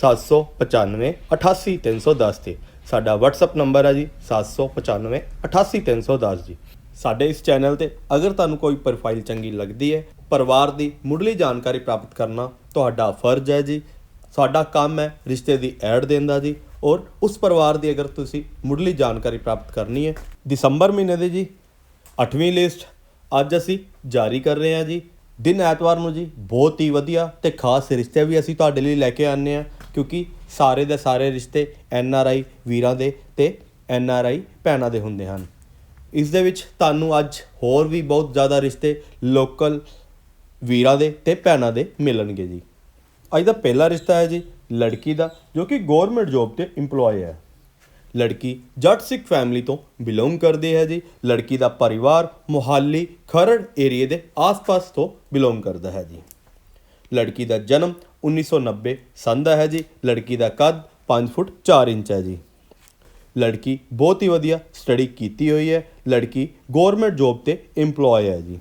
795 88310 ਤੇ ਸਾਡਾ WhatsApp number ਹੈ ਜੀ 795 88310 ਜੀ। ਸਾਡੇ ਇਸ ਚੈਨਲ ਤੇ ਅਗਰ ਤੁਹਾਨੂੰ ਕੋਈ ਪ੍ਰੋਫਾਈਲ ਚੰਗੀ ਲੱਗਦੀ ਹੈ, ਪਰਿਵਾਰ ਦੀ ਮੁੱਢਲੀ ਜਾਣਕਾਰੀ ਪ੍ਰਾਪਤ ਕਰਨਾ ਤੁਹਾਡਾ ਫਰਜ਼ ਹੈ ਜੀ। ਸਾਡਾ ਕੰਮ ਹੈ ਰਿਸ਼ਤੇ ਦੀ ਐਡ ਦੇਣ ਦਾ ਜੀ, ਔਰ ਉਸ ਪਰਿਵਾਰ ਦੀ ਅਗਰ ਤੁਸੀਂ ਮੁੱਢਲੀ ਜਾਣਕਾਰੀ ਪ੍ਰਾਪਤ ਕਰਨੀ ਹੈ, ਦਸੰਬਰ ਮਹੀਨੇ ਦੀ ਜੀ 8ਵੀਂ ਲਿਸਟ ਅੱਜ ਅਸੀਂ ਜਾਰੀ ਕਰ ਰਹੇ ਹਾਂ ਜੀ। ਦਿਨ ਐਤਵਾਰ ਨੂੰ ਜੀ, ਬਹੁਤ ਹੀ ਵਧੀਆ ਤੇ ਖਾਸ ਰਿਸ਼ਤੇ ਵੀ ਅਸੀਂ ਤੁਹਾਡੇ ਲਈ ਲੈ ਕੇ ਆਨੇ ਆ ਕਿਉਂਕਿ ਸਾਰੇ ਦੇ ਸਾਰੇ ਰਿਸ਼ਤੇ ਐਨ ਆਰ ਆਈ ਵੀਰਾਂ ਦੇ ਤੇ ਐਨ ਆਰ ਆਈ ਭੈਣਾਂ ਦੇ ਹੁੰਦੇ ਹਨ। ਇਸ ਦੇ ਵਿੱਚ ਤੁਹਾਨੂੰ ਅੱਜ ਹੋਰ ਵੀ ਬਹੁਤ ਜ਼ਿਆਦਾ ਰਿਸ਼ਤੇ ਲੋਕਲ ਵੀਰਾਂ ਦੇ ਤੇ ਭੈਣਾਂ ਦੇ ਮਿਲਣਗੇ ਜੀ। ਅੱਜ ਦਾ ਪਹਿਲਾ ਰਿਸ਼ਤਾ ਹੈ ਜੀ ਲੜਕੀ ਦਾ, ਜੋ ਕਿ ਗਵਰਨਮੈਂਟ ਜੌਬ ਤੇ EMPLOYE ਹੈ। ਲੜਕੀ ਜੱਟ ਸਿੱਖ ਫੈਮਿਲੀ ਤੋਂ ਬਿਲੋਂਗ ਕਰਦੀ ਹੈ ਜੀ। ਲੜਕੀ ਦਾ ਪਰਿਵਾਰ ਮੁਹਾਲੀ ਖਰੜ ਏਰੀਏ ਦੇ ਆਸ-ਪਾਸ ਤੋਂ ਬਿਲੋਂਗ ਕਰਦਾ ਹੈ ਜੀ। ਲੜਕੀ ਦਾ ਜਨਮ 1990 ਸੰਨ ਦਾ ਹੈ ਜੀ, ਲੜਕੀ ਦਾ ਕੱਦ 5 ਫੁੱਟ 4 ਇੰਚ ਹੈ ਜੀ। ਲੜਕੀ ਬਹੁਤ ਹੀ ਵਧੀਆ ਸਟੱਡੀ ਕੀਤੀ ਹੋਈ ਹੈ, ਲੜਕੀ ਗਵਰਨਮੈਂਟ ਜੌਬ ਤੇ EMPLOYE ਹੈ ਜੀ।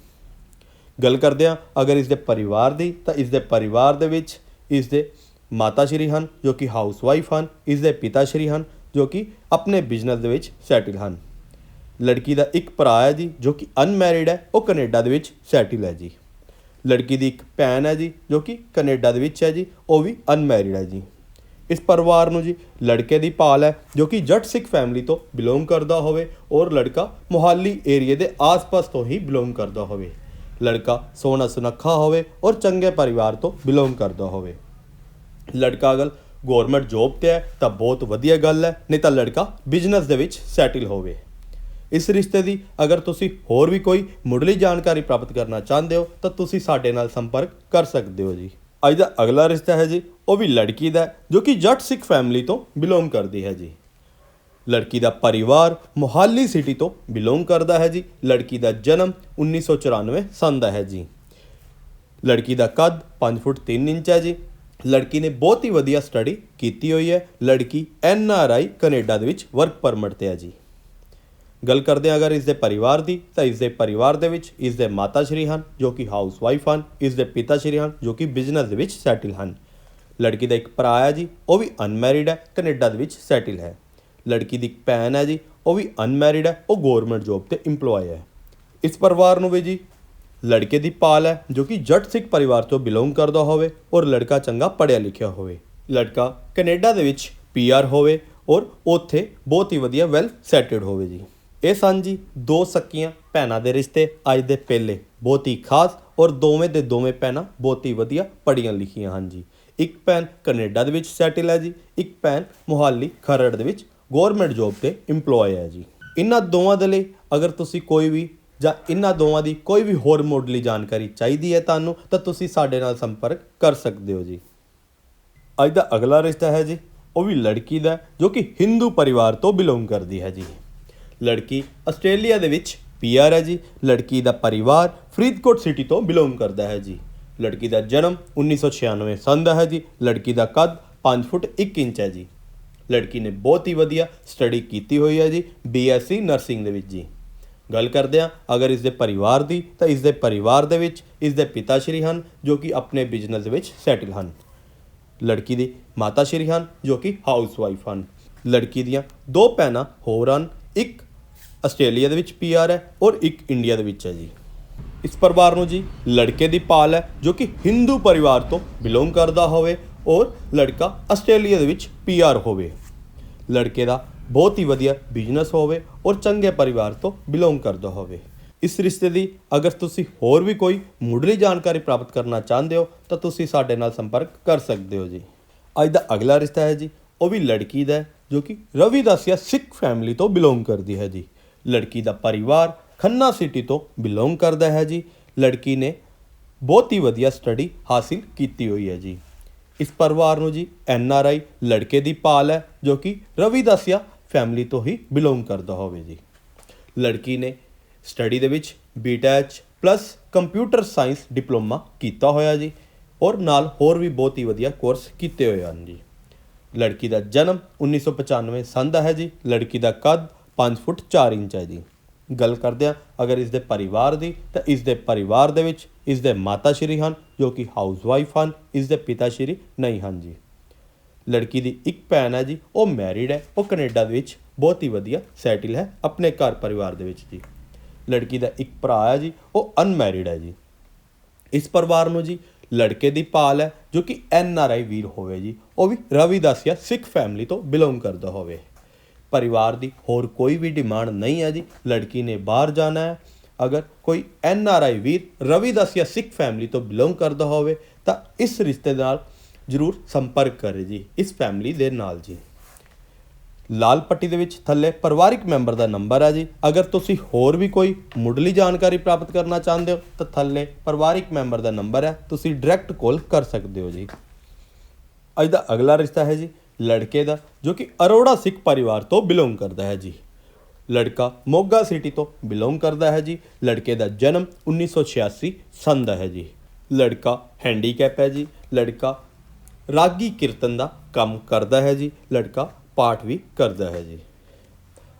ਗੱਲ ਕਰਦੇ ਹਾਂ, ਅਗਰ ਇਸ ਦੇ ਪਰਿਵਾਰ ਦੀ, ਤਾਂ ਇਸ ਦੇ ਪਰਿਵਾਰ ਦੇ ਵਿੱਚ ਇਸ ਦੇ ਮਾਤਾ ਸ਼੍ਰੀ ਹਨ, ਜੋ ਕਿ ਹਾਊਸ ਵਾਈਫ ਹਨ ਇਸ ਦੇ ਪਿਤਾ ਸ਼੍ਰੀ ਹਨ, ਜੋ ਕਿ ਆਪਣੇ ਬਿਜ਼ਨਸ ਦੇ ਵਿੱਚ ਸੈਟਲ ਹਨ। ਲੜਕੀ ਦਾ ਇੱਕ ਭਰਾ ਹੈ ਜੀ, ਜੋ ਕਿ ਅਨਮੈਰਿਡ ਹੈ, ਉਹ ਕੈਨੇਡਾ ਦੇ ਵਿੱਚ ਸੈਟਲ ਹੈ ਜੀ। ਲੜਕੀ ਦੀ ਇੱਕ ਭੈਣ ਹੈ ਜੀ, ਜੋ ਕਿ ਕੈਨੇਡਾ ਦੇ ਵਿੱਚ ਹੈ ਜੀ, ਉਹ ਵੀ ਅਨਮੈਰਿਡ ਹੈ ਜੀ। ਇਸ ਪਰਿਵਾਰ ਨੂੰ ਜੀ ਲੜਕੇ ਦੀ ਭਾਲ ਹੈ, ਜੋ ਕਿ ਜੱਟ ਸਿੱਖ ਫੈਮਿਲੀ ਤੋਂ ਬਿਲੋਂਗ ਕਰਦਾ ਹੋਵੇ ਔਰ ਲੜਕਾ ਮੁਹਾਲੀ ਏਰੀਏ ਦੇ ਆਸ-ਪਾਸ ਤੋਂ ਹੀ ਬਿਲੋਂਗ ਕਰਦਾ ਹੋਵੇ। ਲੜਕਾ ਸੋਹਣਾ ਸੁਨੱਖਾ ਹੋਵੇ ਔਰ ਚੰਗੇ ਪਰਿਵਾਰ ਤੋਂ ਬਿਲੋਂਗ ਕਰਦਾ ਹੋਵੇ। ਲੜਕਾ ਅਗਰ ਗਵਰਨਮੈਂਟ ਜੌਬ ਤੇ ਹੈ ਤਾਂ ਬਹੁਤ ਵਧੀਆ ਗੱਲ ਹੈ, ਨਹੀਂ ਤਾਂ ਲੜਕਾ ਬਿਜ਼ਨਸ ਦੇ ਵਿੱਚ ਸੈਟਲ ਹੋਵੇ। ਇਸ ਰਿਸ਼ਤੇ ਦੀ ਅਗਰ ਤੁਸੀਂ ਹੋਰ ਵੀ ਕੋਈ ਮੁੱਢਲੀ ਜਾਣਕਾਰੀ ਪ੍ਰਾਪਤ ਕਰਨਾ ਚਾਹੁੰਦੇ ਹੋ, ਤਾਂ ਤੁਸੀਂ ਸਾਡੇ ਨਾਲ ਸੰਪਰਕ ਕਰ ਸਕਦੇ ਹੋ ਜੀ। ਅੱਜ ਦਾ ਅਗਲਾ ਰਿਸ਼ਤਾ ਹੈ ਜੀ, ਉਹ ਵੀ ਲੜਕੀ ਦਾ ਜੋ ਕਿ ਜੱਟ ਸਿੱਖ ਫੈਮਿਲੀ ਤੋਂ ਬਿਲੋਂਗ ਕਰਦੀ ਹੈ ਜੀ। ਲੜਕੀ ਦਾ ਪਰਿਵਾਰ ਮੁਹਾਲੀ ਸਿਟੀ ਤੋਂ ਬਿਲੋਂਗ ਕਰਦਾ ਹੈ ਜੀ। ਲੜਕੀ ਦਾ ਜਨਮ 1994 ਸੰਨ ਦਾ ਹੈ ਜੀ। ਲੜਕੀ ਦਾ ਕੱਦ 5 ਫੁੱਟ 3 ਇੰਚ ਹੈ ਜੀ। ਲੜਕੀ ਨੇ ਬਹੁਤ ਹੀ ਵਧੀਆ ਸਟੱਡੀ ਕੀਤੀ ਹੋਈ ਹੈ। ਲੜਕੀ ਐਨ ਆਰ ਆਈ ਕੈਨੇਡਾ ਦੇ ਵਿੱਚ ਵਰਕ ਪਰਮਿਟ ਤੇ ਹੈ ਜੀ। ਗੱਲ ਕਰਦੇ ਹਾਂ ਅਗਰ ਇਸ ਦੇ ਪਰਿਵਾਰ ਦੀ, ਤਾਂ ਇਸ ਦੇ ਪਰਿਵਾਰ ਦੇ ਵਿੱਚ ਇਸ ਦੇ ਮਾਤਾ ਸ਼੍ਰੀ ਹਨ, ਜੋ ਕਿ ਹਾਊਸ ਵਾਈਫ ਹਨ ਇਸ ਦੇ ਪਿਤਾ ਸ਼੍ਰੀ ਹਨ, ਜੋ ਕਿ ਬਿਜ਼ਨਸ ਦੇ ਵਿੱਚ ਸੈਟਲ ਹਨ। ਲੜਕੀ ਦਾ ਇੱਕ ਭਰਾ ਹੈ ਜੀ, ਉਹ ਵੀ ਅਨਮੈਰਿਡ ਹੈ, ਕੈਨੇਡਾ ਦੇ ਵਿੱਚ ਸੈਟਲ ਹੈ। ਲੜਕੀ ਦੀ ਇੱਕ ਭੈਣ ਹੈ ਜੀ, ਉਹ ਵੀ ਅਨਮੈਰਿਡ ਹੈ, ਉਹ ਗਵਰਨਮੈਂਟ ਜੌਬ ਤੇ EMPLOYE ਹੈ। ਇਸ ਪਰਿਵਾਰ ਨੂੰ ਵੀ ਜੀ, ਲੜਕੇ ਦੀ ਪਾਲ ਹੈ, ਜੋ ਕਿ ਜੱਟ ਸਿੱਖ ਪਰਿਵਾਰ ਤੋਂ ਬਿਲੋਂਗ ਕਰਦਾ ਹੋਵੇ ਔਰ ਲੜਕਾ ਚੰਗਾ ਪੜ੍ਹਿਆ ਲਿਖਿਆ ਹੋਵੇ। ਲੜਕਾ ਕੈਨੇਡਾ ਦੇ ਵਿੱਚ ਪੀਆਰ ਹੋਵੇ ਔਰ ਉੱਥੇ ਬਹੁਤ ਹੀ ਵਧੀਆ ਵੈਲ ਸੈਟਲਡ ਹੋਵੇ ਜੀ। ਇਹ ਸਨ ਜੀ ਦੋ ਸਕੀਆਂ ਭੈਣਾਂ ਦੇ ਰਿਸ਼ਤੇ, ਅੱਜ ਦੇ ਪਹਿਲੇ। ਬਹੁਤ ਹੀ ਖਾਸ ਔਰ ਦੋਵੇਂ ਦੇ ਦੋਵੇਂ ਭੈਣਾਂ ਬਹੁਤ ਹੀ ਵਧੀਆ ਪੜ੍ਹੀਆਂ ਲਿਖੀਆਂ ਹਨ ਜੀ। ਇੱਕ ਭੈਣ ਕੈਨੇਡਾ ਦੇ ਵਿੱਚ ਸੈਟਲ ਹੈ ਜੀ, ਇੱਕ ਭੈਣ ਮੁਹਾਲੀ ਖਰੜ ਦੇ ਵਿੱਚ ਗਵਰਨਮੈਂਟ ਜੌਬ ਤੇ EMPLOYE ਹੈ ਜੀ। ਇਹਨਾਂ ਦੋਵਾਂ ਦੇ ਲਈ ਅਗਰ ਤੁਸੀਂ ਕੋਈ ਵੀ ਜਾਂ ਇਹਨਾਂ ਦੋਵਾਂ ਦੀ ਕੋਈ ਵੀ ਹੋਰ ਮੁੱਢਲੀ ਜਾਣਕਾਰੀ ਚਾਹੀਦੀ ਹੈ ਤੁਹਾਨੂੰ, ਤਾਂ ਤੁਸੀਂ ਸਾਡੇ ਨਾਲ ਸੰਪਰਕ ਕਰ ਸਕਦੇ ਹੋ ਜੀ। ਅੱਜ ਦਾ ਅਗਲਾ ਰਿਸ਼ਤਾ ਹੈ ਜੀ, ਉਹ ਵੀ ਲੜਕੀ ਦਾ ਜੋ ਕਿ ਹਿੰਦੂ ਪਰਿਵਾਰ ਤੋਂ ਬਿਲੋਂਗ ਕਰਦੀ ਹੈ ਜੀ। ਲੜਕੀ ਆਸਟ੍ਰੇਲੀਆ ਦੇ ਵਿੱਚ ਪੀਆਰ ਹੈ ਜੀ। ਲੜਕੀ ਦਾ ਪਰਿਵਾਰ ਫਰੀਦਕੋਟ ਸਿਟੀ ਤੋਂ ਬਿਲੋਂਗ ਕਰਦਾ ਹੈ ਜੀ। ਲੜਕੀ ਦਾ ਜਨਮ 1996 ਸੰਨ ਦਾ ਹੈ ਜੀ। ਲੜਕੀ ਦਾ ਕੱਦ 5 ਫੁੱਟ 1 ਇੰਚ ਹੈ ਜੀ। ਲੜਕੀ ਨੇ ਬਹੁਤ ਹੀ ਵਧੀਆ ਸਟੱਡੀ ਕੀਤੀ ਹੋਈ ਹੈ ਜੀ ਬੀਐਸਸੀ ਨਰਸਿੰਗ ਦੇ ਵਿੱਚ ਜੀ। ਗੱਲ ਕਰਦੇ ਹਾਂ, ਅਗਰ ਇਸ ਦੇ ਪਰਿਵਾਰ ਦੀ, ਤਾਂ ਇਸ ਦੇ ਪਰਿਵਾਰ ਦੇ ਵਿੱਚ ਇਸ ਦੇ ਪਿਤਾ ਸ਼੍ਰੀ ਹਨ, ਜੋ ਕਿ ਆਪਣੇ ਬਿਜ਼ਨਸ ਦੇ ਵਿੱਚ ਸੈਟਲ ਹਨ। ਲੜਕੀ ਦੀ ਮਾਤਾ ਸ਼੍ਰੀ ਹਨ, ਜੋ ਕਿ ਹਾਊਸ ਵਾਈਫ ਹਨ। ਲੜਕੀ ਦੀਆਂ ਦੋ ਭੈਣਾਂ ਹੋਰ ਹਨ, ਇੱਕ ਆਸਟ੍ਰੇਲੀਆ ਦੇ ਵਿੱਚ ਪੀਆਰ ਹੈ ਔਰ ਇੱਕ ਇੰਡੀਆ ਦੇ ਵਿੱਚ ਹੈ ਜੀ। ਇਸ ਪਰਿਵਾਰ ਨੂੰ ਜੀ ਲੜਕੇ ਦੀ ਪਾਲ ਹੈ ਜੋ ਕਿ ਹਿੰਦੂ ਪਰਿਵਾਰ ਤੋਂ ਬਿਲੋਂਗ ਕਰਦਾ ਹੋਵੇ ਔਰ ਲੜਕਾ ਆਸਟ੍ਰੇਲੀਆ ਦੇ ਵਿੱਚ ਪੀਆਰ ਹੋਵੇ। ਲੜਕੇ ਦਾ ਬਹੁਤ ਹੀ ਵਧੀਆ ਬਿਜ਼ਨਸ ਹੋਵੇ ਔਰ ਚੰਗੇ ਪਰਿਵਾਰ ਤੋਂ ਬਿਲੋਂਗ ਕਰਦਾ ਹੋਵੇ। ਇਸ ਰਿਸ਼ਤੇ ਦੀ ਅਗਰ ਤੁਸੀਂ ਹੋਰ ਵੀ ਕੋਈ ਮੁੱਢਲੀ ਜਾਣਕਾਰੀ ਪ੍ਰਾਪਤ ਕਰਨਾ ਚਾਹੁੰਦੇ ਹੋ, ਤਾਂ ਤੁਸੀਂ ਸਾਡੇ ਨਾਲ ਸੰਪਰਕ ਕਰ ਸਕਦੇ ਹੋ ਜੀ। ਅੱਜ ਦਾ ਅਗਲਾ ਰਿਸ਼ਤਾ ਹੈ ਜੀ, ਉਹ ਵੀ ਲੜਕੀ ਦਾ ਜੋ ਕਿ ਰਵੀ ਦਾਸੀਆ ਸਿੱਖ ਫੈਮਿਲੀ ਤੋਂ ਬਿਲੋਂਗ ਕਰਦੀ ਹੈ ਜੀ। ਲੜਕੀ ਦਾ ਪਰਿਵਾਰ ਖੰਨਾ ਸਿਟੀ ਤੋਂ ਬਿਲੋਂਗ ਕਰਦਾ ਹੈ ਜੀ। ਲੜਕੀ ਨੇ ਬਹੁਤ ਹੀ ਵਧੀਆ ਸਟੱਡੀ ਹਾਸਿਲ ਕੀਤੀ ਹੋਈ ਹੈ ਜੀ। ਇਸ ਪਰਿਵਾਰ ਨੂੰ ਜੀ ਐਨ ਆਰ ਆਈ ਲੜਕੇ ਦੀ ਪਾਲ ਹੈ, ਜੋ ਕਿ ਰਵੀ ਦਾਸੀਆ ਫੈਮਿਲੀ ਤੋਂ ਹੀ ਬਿਲੋਂਗ ਕਰਦਾ ਹੋਵੇ ਜੀ। ਲੜਕੀ ਨੇ ਸਟੱਡੀ ਦੇ ਵਿੱਚ BTech plus computer science diploma ਕੀਤਾ ਹੋਇਆ ਜੀ ਔਰ ਨਾਲ ਹੋਰ ਵੀ ਬਹੁਤ ਹੀ ਵਧੀਆ ਕੋਰਸ ਕੀਤੇ ਹੋਏ ਹਨ ਜੀ। ਲੜਕੀ ਦਾ ਜਨਮ 1995 ਸੰਨ ਦਾ ਹੈ ਜੀ। ਲੜਕੀ ਦਾ ਕੱਦ 5 ਫੁੱਟ 4 ਇੰਚ ਹੈ ਜੀ। ਗੱਲ ਕਰਦੇ ਹਾਂ ਅਗਰ ਇਸ ਦੇ ਪਰਿਵਾਰ ਦੀ, ਤਾਂ ਇਸ ਦੇ ਪਰਿਵਾਰ ਦੇ ਵਿੱਚ ਇਸ ਦੇ ਮਾਤਾ ਸ਼੍ਰੀ ਹਨ, ਜੋ ਕਿ ਹਾਊਸ ਵਾਈਫ ਹਨ, ਇਸ ਦੇ ਪਿਤਾ ਸ਼੍ਰੀ ਨਹੀਂ ਹਨ ਜੀ। ਲੜਕੀ ਦੀ ਇੱਕ ਭੈਣ ਹੈ ਜੀ, ਉਹ ਮੈਰਿਡ ਹੈ, ਉਹ ਕੈਨੇਡਾ ਦੇ ਵਿੱਚ ਬਹੁਤ ਹੀ ਵਧੀਆ ਸੈਟਲ ਹੈ ਆਪਣੇ ਘਰ ਪਰਿਵਾਰ ਦੇ ਵਿੱਚ ਜੀ। ਲੜਕੀ ਦਾ ਇੱਕ ਭਰਾ ਹੈ ਜੀ, ਉਹ ਅਨਮੈਰਿਡ ਹੈ ਜੀ। ਇਸ ਪਰਿਵਾਰ ਨੂੰ ਜੀ ਲੜਕੇ ਦੀ ਪਾਲ ਹੈ, ਜੋ ਕਿ ਐਨ ਆਰ ਆਈ ਵੀਰ ਹੋਵੇ ਜੀ, ਉਹ ਵੀ ਰਵੀ ਦਾਸੀਆ ਸਿੱਖ ਫੈਮਿਲੀ ਤੋਂ ਬਿਲੋਂਗ ਕਰਦਾ ਹੋਵੇ। ਪਰਿਵਾਰ ਦੀ ਹੋਰ ਕੋਈ ਵੀ ਡਿਮਾਂਡ ਨਹੀਂ ਹੈ ਜੀ। ਲੜਕੀ ਨੇ ਬਾਹਰ ਜਾਣਾ ਹੈ। ਅਗਰ ਕੋਈ ਐਨ ਆਰ ਆਈ ਵੀਰ ਰਵੀ ਜਾਂ ਸਿੱਖ ਫੈਮਿਲੀ ਤੋਂ ਬਿਲੋਂਗ ਕਰਦਾ ਹੋਵੇ, ਤਾਂ ਇਸ ਰਿਸ਼ਤੇ ਨਾਲ ਜਰੂਰ ਸੰਪਰਕ ਕਰੇ ਜੀ, ਇਸ ਫੈਮਿਲੀ ਦੇ ਨਾਲ ਜੀ। ਲਾਲ ਪੱਟੀ ਦੇ ਵਿੱਚ ਥੱਲੇ ਪਰਿਵਾਰਿਕ ਮੈਂਬਰ ਦਾ ਨੰਬਰ ਹੈ ਜੀ। ਅਗਰ ਤੁਸੀਂ ਹੋਰ ਵੀ ਕੋਈ ਮੁੱਢਲੀ ਜਾਣਕਾਰੀ ਪ੍ਰਾਪਤ ਕਰਨਾ ਚਾਹੁੰਦੇ ਹੋ, ਤਾਂ ਥੱਲੇ ਪਰਿਵਾਰਿਕ ਮੈਂਬਰ ਦਾ ਨੰਬਰ ਹੈ। ਤੁਸੀਂ ਡਾਇਰੈਕਟ ਕਾਲ ਕਰ ਸਕਦੇ ਹੋ ਜੀ। ਅੱਜ ਦਾ ਅਗਲਾ ਰਿਸ਼ਤਾ ਹੈ ਜੀ। ਲੜਕੇ ਦਾ, ਜੋ ਕਿ ਅਰੋੜਾ ਸਿੱਖ ਪਰਿਵਾਰ ਤੋਂ ਬਿਲੋਂਗ ਕਰਦਾ ਹੈ ਜੀ। ਲੜਕਾ ਮੋਗਾ ਸਿਟੀ ਤੋਂ ਬਿਲੋਂਗ ਕਰਦਾ ਹੈ ਜੀ। ਲੜਕੇ ਦਾ ਜਨਮ 1986 ਸੰਨ ਦਾ ਹੈ ਜੀ। ਲੜਕਾ ਹੈਂਡੀਕੈਪ ਹੈ ਜੀ। ਲੜਕਾ ਰਾਗੀ ਕੀਰਤਨ ਦਾ ਕੰਮ ਕਰਦਾ ਹੈ ਜੀ। ਲੜਕਾ ਪਾਠ ਵੀ ਕਰਦਾ ਹੈ ਜੀ।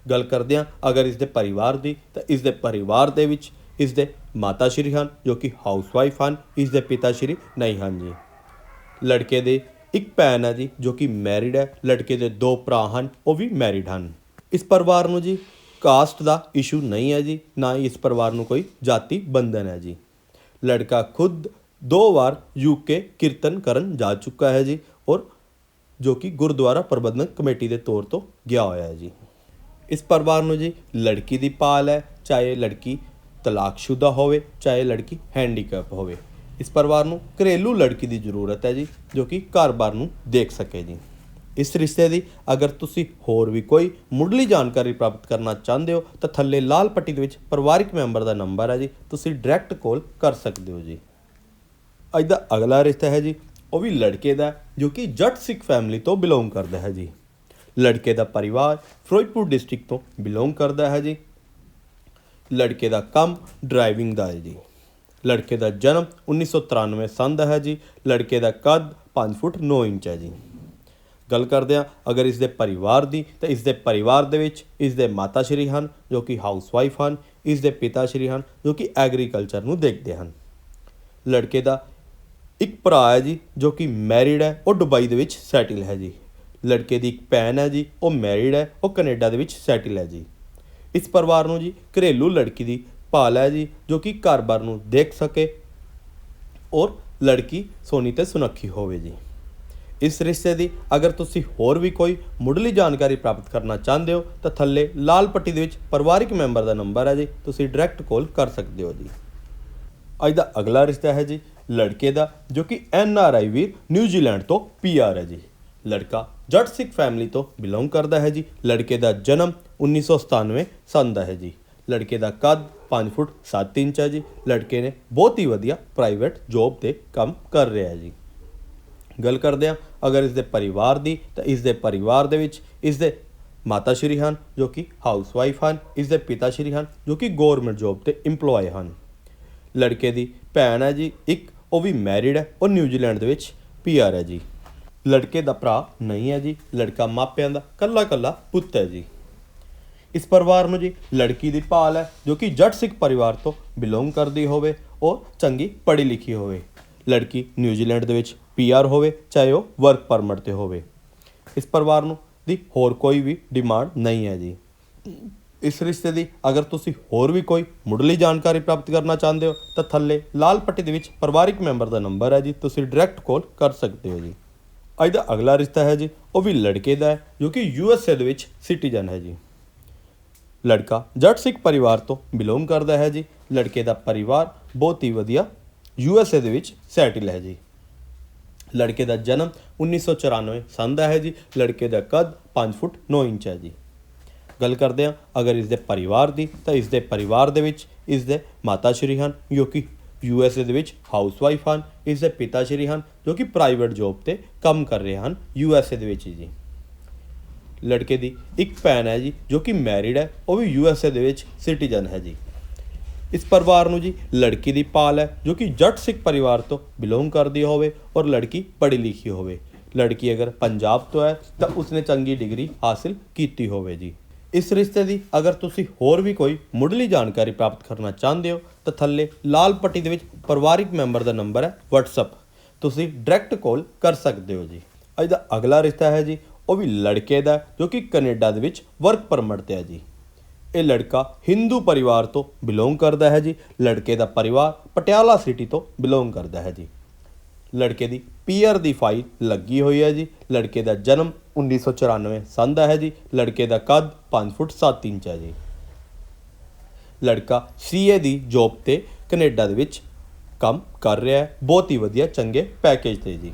ਗੱਲ ਕਰਦੇ ਹਾਂ, ਅਗਰ ਇਸ ਦੇ ਪਰਿਵਾਰ ਦੀ, ਤਾਂ ਇਸ ਦੇ ਪਰਿਵਾਰ ਦੇ ਵਿੱਚ ਇਸ ਦੇ ਮਾਤਾ ਸ਼੍ਰੀ ਹਨ, ਜੋ ਕਿ ਹਾਊਸਵਾਈਫ ਹਨ ਇਸ ਦੇ ਪਿਤਾ ਸ਼੍ਰੀ ਨਹੀਂ ਹਨ ਜੀ। ਲੜਕੇ ਦੇ ਇੱਕ ਭੈਣ ਹੈ ਜੀ, ਜੋ ਕਿ ਮੈਰਿਡ ਹੈ, ਲੜਕੇ ਦੇ ਦੋ ਭਰਾ ਹਨ, ਉਹ ਵੀ ਮੈਰਿਡ ਹਨ। ਇਸ ਪਰਿਵਾਰ ਨੂੰ ਜੀ ਕਾਸਟ ਦਾ ਇਸ਼ੂ ਨਹੀਂ ਹੈ ਜੀ, ਨਾ ਹੀ ਇਸ ਪਰਿਵਾਰ ਨੂੰ ਕੋਈ ਜਾਤੀ ਬੰਧਨ ਹੈ ਜੀ। ਲੜਕਾ ਖੁਦ ਦੋ ਵਾਰ ਯੂਕੇ ਕੀਰਤਨ ਕਰਨ ਜਾ ਚੁੱਕਾ ਹੈ ਜੀ ਔਰ ਜੋ ਕਿ ਗੁਰਦੁਆਰਾ ਪ੍ਰਬੰਧਕ ਕਮੇਟੀ ਦੇ ਤੌਰ ਤੋਂ ਗਿਆ ਹੋਇਆ ਹੈ ਜੀ। ਇਸ ਪਰਿਵਾਰ ਨੂੰ ਜੀ ਲੜਕੀ ਦੀ ਪਾਲ ਹੈ, ਚਾਹੇ ਲੜਕੀ ਤਲਾਕਸ਼ੁਦਾ ਹੋਵੇ, ਚਾਹੇ ਲੜਕੀ ਹੈਂਡੀਕੈਪ ਹੋਵੇ। ਇਸ ਪਰਿਵਾਰ ਨੂੰ ਘਰੇਲੂ ਲੜਕੀ ਦੀ ਜ਼ਰੂਰਤ ਹੈ ਜੀ, ਜੋ ਕਿ ਘਰ-ਬਾਰ ਨੂੰ ਦੇਖ ਸਕੇ ਜੀ। ਇਸ ਰਿਸ਼ਤੇ ਦੀ ਅਗਰ ਤੁਸੀਂ ਹੋਰ ਵੀ ਕੋਈ ਮੁੱਢਲੀ ਜਾਣਕਾਰੀ ਪ੍ਰਾਪਤ ਕਰਨਾ ਚਾਹੁੰਦੇ ਹੋ, ਤਾਂ ਥੱਲੇ ਲਾਲ ਪੱਟੀ ਦੇ ਵਿੱਚ ਪਰਿਵਾਰਿਕ ਮੈਂਬਰ ਦਾ ਨੰਬਰ ਹੈ ਜੀ, ਤੁਸੀਂ ਡਾਇਰੈਕਟ ਕਾਲ ਕਰ ਸਕਦੇ ਹੋ ਜੀ। ਅੱਜ ਦਾ ਅਗਲਾ ਰਿਸ਼ਤਾ ਹੈ ਜੀ, ਉਹ ਵੀ ਲੜਕੇ ਦਾ, ਜੋ ਕਿ ਜੱਟ ਸਿੱਖ ਫੈਮਿਲੀ ਤੋਂ ਬਿਲੋਂਗ ਕਰਦਾ ਹੈ ਜੀ। ਲੜਕੇ ਦਾ ਪਰਿਵਾਰ ਫਿਰੋਜ਼ਪੁਰ ਡਿਸਟ੍ਰਿਕਟ ਤੋਂ ਬਿਲੋਂਗ ਕਰਦਾ ਹੈ ਜੀ। ਲੜਕੇ ਦਾ ਕੰਮ ਡਰਾਈਵਿੰਗ ਦਾ ਹੈ ਜੀ। ਲੜਕੇ ਦਾ ਜਨਮ 1993 ਸੰਨ ਦਾ ਹੈ ਜੀ, ਲੜਕੇ ਦਾ ਕੱਦ 5 ਫੁੱਟ 9 ਇੰਚ ਹੈ ਜੀ। ਗੱਲ ਕਰਦੇ ਹਾਂ, ਅਗਰ ਇਸ ਦੇ ਪਰਿਵਾਰ ਦੀ, ਤਾਂ ਇਸ ਦੇ ਪਰਿਵਾਰ ਦੇ ਵਿੱਚ ਇਸ ਦੇ ਮਾਤਾ ਸ਼੍ਰੀ ਹਨ, ਜੋ ਕਿ ਹਾਊਸਵਾਈਫ ਹਨ, ਇਸ ਦੇ ਪਿਤਾ ਸ਼੍ਰੀ ਹਨ, ਜੋ ਕਿ ਐਗਰੀਕਲਚਰ ਨੂੰ ਦੇਖਦੇ ਹਨ। ਲੜਕੇ ਦਾ ਇੱਕ ਭਰਾ ਹੈ ਜੀ, ਜੋ ਕਿ ਮੈਰਿਡ ਹੈ, ਉਹ ਦੁਬਈ ਦੇ ਵਿੱਚ ਸੈਟਲ ਹੈ ਜੀ। ਲੜਕੇ ਦੀ ਇੱਕ ਭੈਣ ਹੈ ਜੀ, ਉਹ ਮੈਰਿਡ ਹੈ, ਉਹ ਕੈਨੇਡਾ ਦੇ ਵਿੱਚ ਸੈਟਲ ਹੈ ਜੀ। ਇਸ ਪਰਿਵਾਰ ਨੂੰ ਜੀ, ਘਰੇਲੂ ਲੜਕੀ ਦੀ ਭਾਲ ਹੈ ਜੀ, ਜੋ ਕਿ ਘਰ-ਬਾਰ ਨੂੰ ਦੇਖ ਸਕੇ ਔਰ ਲੜਕੀ ਸੋਹਣੀ ਤੇ ਸੁਨੱਖੀ ਹੋਵੇ ਜੀ। ਇਸ ਰਿਸ਼ਤੇ ਦੀ ਅਗਰ ਤੁਸੀਂ ਹੋਰ ਵੀ ਕੋਈ ਮੁੱਢਲੀ ਜਾਣਕਾਰੀ ਪ੍ਰਾਪਤ ਕਰਨਾ ਚਾਹੁੰਦੇ ਹੋ, ਤਾਂ ਥੱਲੇ ਲਾਲ ਪੱਟੀ ਦੇ ਵਿੱਚ ਪਰਿਵਾਰਿਕ ਮੈਂਬਰ ਦਾ ਨੰਬਰ ਹੈ ਜੀ, ਤੁਸੀਂ ਡਾਇਰੈਕਟ ਕਾਲ ਕਰ ਸਕਦੇ ਹੋ ਜੀ। ਅੱਜ ਦਾ ਅਗਲਾ ਰਿਸ਼ਤਾ ਹੈ ਜੀ, ਲੜਕੇ ਦਾ, ਜੋ ਕਿ N R I Veer New Zealand ਤੋਂ ਪੀ ਆਰ ਹੈ ਜੀ। ਲੜਕਾ ਜੱਟ ਸਿੱਖ ਫੈਮਿਲੀ ਤੋਂ ਬਿਲੋਂਗ ਕਰਦਾ ਹੈ ਜੀ, ਲੜਕੇ ਦਾ ਜਨਮ 1997 ਸੰਨ ਦਾ ਹੈ ਜੀ। ਲੜਕੇ ਦਾ ਕੱਦ 5 ਫੁੱਟ 7 ਇੰਚ ਹੈ ਜੀ। ਲੜਕੇ ਨੇ ਬਹੁਤ ਹੀ ਵਧੀਆ ਪ੍ਰਾਈਵੇਟ ਜੌਬ ਤੇ ਕੰਮ ਕਰ ਰਿਹਾ ਹੈ ਜੀ। ਗੱਲ ਕਰਦੇ ਹਾਂ, ਅਗਰ ਇਸ ਦੇ ਪਰਿਵਾਰ ਦੀ, ਤਾਂ ਇਸ ਦੇ ਪਰਿਵਾਰ ਦੇ ਵਿੱਚ ਇਸ ਦੇ ਮਾਤਾ ਸ਼੍ਰੀ ਹਨ, ਜੋ ਕਿ ਹਾਊਸ ਵਾਈਫ ਹਨ ਇਸ ਦੇ ਪਿਤਾ ਸ਼੍ਰੀ ਹਨ, ਜੋ ਕਿ ਗਵਰਨਮੈਂਟ ਜੌਬ ਤੇ EMPLOYE ਹਨ। ਲੜਕੇ ਦੀ ਭੈਣ ਹੈ ਜੀ, ਇੱਕ, ਉਹ ਵੀ ਮੈਰਿਡ ਹੈ, ਉਹ ਨਿਊਜ਼ੀਲੈਂਡ ਦੇ ਵਿੱਚ ਪੀਆਰ ਹੈ ਜੀ। ਲੜਕੇ ਦਾ ਭਰਾ ਨਹੀਂ ਹੈ ਜੀ, ਲੜਕਾ ਮਾਪਿਆਂ ਦਾ ਕੱਲਾ ਕੱਲਾ ਪੁੱਤ ਹੈ ਜੀ। ਇਸ ਪਰਿਵਾਰ ਨੂੰ ਜੀ, ਲੜਕੀ ਦੀ ਭਾਲ ਹੈ, ਜੋ ਕਿ ਜੱਟ ਸਿੱਖ ਪਰਿਵਾਰ ਤੋਂ ਬਿਲੋਂਗ ਕਰਦੀ ਹੋਵੇ ਔਰ ਚੰਗੀ ਪੜ੍ਹੀ ਲਿਖੀ ਹੋਵੇ। ਲੜਕੀ ਨਿਊਜ਼ੀਲੈਂਡ ਦੇ ਵਿੱਚ ਪੀਆਰ ਹੋਵੇ, ਚਾਹੇ ਉਹ ਵਰਕ ਪਰਮਿਟ ਤੇ ਹੋਵੇ। ਇਸ ਪਰਿਵਾਰ ਨੂੰ ਦੀ ਹੋਰ ਕੋਈ ਵੀ ਡਿਮਾਂਡ ਨਹੀਂ ਹੈ ਜੀ। ਇਸ ਰਿਸ਼ਤੇ ਦੀ ਅਗਰ ਤੁਸੀਂ ਹੋਰ ਵੀ ਕੋਈ ਮੁੱਢਲੀ ਜਾਣਕਾਰੀ ਪ੍ਰਾਪਤ ਕਰਨਾ ਚਾਹੁੰਦੇ ਹੋ, ਤਾਂ ਥੱਲੇ ਲਾਲ ਪੱਟੀ ਦੇ ਵਿੱਚ ਪਰਿਵਾਰਿਕ ਮੈਂਬਰ ਦਾ ਨੰਬਰ ਹੈ ਜੀ, ਤੁਸੀਂ ਡਾਇਰੈਕਟ ਕਾਲ ਕਰ ਸਕਦੇ ਹੋ ਜੀ। ਅੱਜ ਦਾ ਅਗਲਾ ਰਿਸ਼ਤਾ ਹੈ ਜੀ, ਉਹ ਵੀ ਲੜਕੇ ਦਾ ਹੈ, ਜੋ ਕਿ ਯੂ ਐਸ ਏ ਦੇ ਵਿੱਚ ਸਿਟੀਜ਼ਨ ਹੈ ਜੀ। ਲੜਕਾ ਜੱਟ ਸਿੱਖ ਪਰਿਵਾਰ ਤੋਂ ਬਿਲੋਂਗ ਕਰਦਾ ਹੈ ਜੀ। ਲੜਕੇ ਦਾ ਪਰਿਵਾਰ ਬਹੁਤ ਹੀ ਵਧੀਆ ਯੂ ਐਸ ਏ ਦੇ ਵਿੱਚ ਸੈਟਲ ਹੈ ਜੀ। ਲੜਕੇ ਦਾ ਜਨਮ 1994 ਸੰਨ ਦਾ ਹੈ ਜੀ। ਲੜਕੇ ਦਾ ਕੱਦ? 5 ਫੁੱਟ 9 ਇੰਚ ਹੈ ਜੀ। ਗੱਲ ਕਰਦੇ ਹਾਂ, ਅਗਰ ਇਸ ਦੇ ਪਰਿਵਾਰ ਦੀ, ਤਾਂ ਇਸ ਦੇ ਪਰਿਵਾਰ ਦੇ ਵਿੱਚ ਇਸ ਦੇ ਮਾਤਾ ਸ਼੍ਰੀ ਹਨ, ਜੋ ਕਿ ਯੂ ਐਸ ਏ ਦੇ ਵਿੱਚ ਹਾਊਸਵਾਈਫ ਹਨ। ਇਸ ਦੇ ਪਿਤਾ ਸ਼੍ਰੀ ਹਨ, ਜੋ ਕਿ ਪ੍ਰਾਈਵੇਟ ਜੌਬ ਤੇ ਕੰਮ ਕਰ ਰਹੇ ਹਨ ਯੂ ਐਸ ਏ ਦੇ ਵਿੱਚ ਜੀ। ਲੜਕੇ ਦੀ ਇੱਕ ਭੈਣ ਹੈ ਜੀ, ਜੋ ਕਿ ਮੈਰਿਡ ਹੈ, ਉਹ ਵੀ ਯੂ ਐਸ ਏ ਦੇ ਵਿੱਚ ਸਿਟੀਜ਼ਨ ਹੈ ਜੀ। ਇਸ ਪਰਿਵਾਰ ਨੂੰ ਜੀ ਲੜਕੀ ਦੀ ਪਾਲ ਹੈ, ਜੋ ਕਿ ਜੱਟ ਸਿੱਖ ਪਰਿਵਾਰ ਤੋਂ ਬਿਲੋਂਗ ਕਰਦੀ ਹੋਵੇ ਔਰ ਲੜਕੀ ਪੜ੍ਹੀ ਲਿਖੀ ਹੋਵੇ। ਲੜਕੀ ਅਗਰ ਪੰਜਾਬ ਤੋਂ ਹੈ, ਤਾਂ ਉਸਨੇ ਚੰਗੀ ਡਿਗਰੀ ਹਾਸਿਲ ਕੀਤੀ ਹੋਵੇ ਜੀ। ਇਸ ਰਿਸ਼ਤੇ ਦੀ ਅਗਰ ਤੁਸੀਂ ਹੋਰ ਵੀ ਕੋਈ ਮੁੱਢਲੀ ਜਾਣਕਾਰੀ ਪ੍ਰਾਪਤ ਕਰਨਾ ਚਾਹੁੰਦੇ ਹੋ, ਤਾਂ ਥੱਲੇ ਲਾਲ ਪੱਟੀ ਦੇ ਵਿੱਚ ਪਰਿਵਾਰਿਕ ਮੈਂਬਰ ਦਾ ਨੰਬਰ ਹੈ, WhatsApp ਤੁਸੀਂ ਡਾਇਰੈਕਟ ਕਾਲ ਕਰ ਸਕਦੇ ਹੋ ਜੀ। ਅੱਜ ਦਾ ਅਗਲਾ ਰਿਸ਼ਤਾ ਹੈ ਜੀ ਉਹ ਵੀ ਲੜਕੇ ਦਾ ਜੋ ਕਿ ਕੈਨੇਡਾ ਦੇ ਵਿੱਚ ਵਰਕ ਪਰਮਿਟ ਤੇ ਹੈ ਜੀ। ਇਹ ਲੜਕਾ ਹਿੰਦੂ ਪਰਿਵਾਰ ਤੋਂ ਬਿਲੋਂਗ ਕਰਦਾ ਹੈ ਜੀ। ਲੜਕੇ ਦਾ ਪਰਿਵਾਰ ਪਟਿਆਲਾ ਸਿਟੀ ਤੋਂ ਬਿਲੋਂਗ ਕਰਦਾ ਹੈ ਜੀ। ਲੜਕੇ ਦੀ ਪੀਆਰ ਦੀ ਫਾਈਲ ਲੱਗੀ ਹੋਈ ਹੈ ਜੀ। ਲੜਕੇ ਦਾ ਜਨਮ 1994 ਸੰਨ ਦਾ ਹੈ ਜੀ। ਲੜਕੇ ਦਾ ਕੱਦ 5 ਫੁੱਟ 7 ਇੰਚ ਹੈ ਜੀ। ਲੜਕਾ ਸੀਏ ਦੀ ਜੌਬ ਤੇ ਕੈਨੇਡਾ ਦੇ ਵਿੱਚ ਕੰਮ ਕਰ ਰਿਹਾ ਹੈ। ਬਹੁਤ ਹੀ ਵਧੀਆ, ਚੰਗੇ ਪੈਕੇਜ ਤੇ ਜੀ।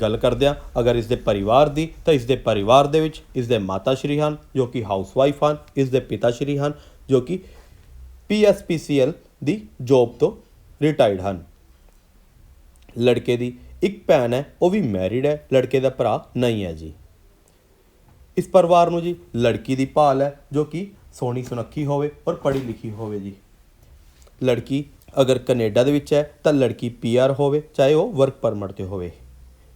ਗੱਲ ਕਰਦੇ ਹਾਂ। ਅਗਰ ਇਸ ਦੇ ਪਰਿਵਾਰ ਦੀ, ਤਾਂ ਇਸ ਦੇ ਪਰਿਵਾਰ ਦੇ ਵਿੱਚ ਇਸ ਦੇ ਮਾਤਾ ਸ਼੍ਰੀ ਹਨ, ਜੋ ਕਿ ਹਾਊਸਵਾਈਫ ਹਨ, ਇਸ ਦੇ ਪਿਤਾ ਸ਼੍ਰੀ ਹਨ, ਜੋ ਕਿ ਪੀਐਸਪੀਸੀਐਲ ਦੀ ਜੌਬ ਤੋਂ ਰਿਟਾਇਰਡ ਹਨ। ਲੜਕੇ ਦੀ ਇੱਕ ਭੈਣ ਹੈ, ਉਹ ਵੀ ਮੈਰਿਡ ਹੈ, ਲੜਕੇ ਦਾ ਭਰਾ ਨਹੀਂ ਹੈ ਜੀ। ਇਸ ਪਰਿਵਾਰ ਨੂੰ ਜੀ ਲੜਕੀ ਦੀ ਭਾਲ ਹੈ, ਜੋ ਕਿ ਸੋਹਣੀ ਸੁਨੱਖੀ ਹੋਵੇ ਔਰ ਪੜ੍ਹੀ ਲਿਖੀ ਹੋਵੇ ਜੀ। ਲੜਕੀ ਅਗਰ ਕੈਨੇਡਾ ਦੇ ਵਿੱਚ ਹੈ, ਤਾਂ ਲੜਕੀ ਪੀਆਰ ਹੋਵੇ, ਚਾਹੇ ਉਹ ਵਰਕ ਪਰਮਿਟ ਤੇ ਹੋਵੇ।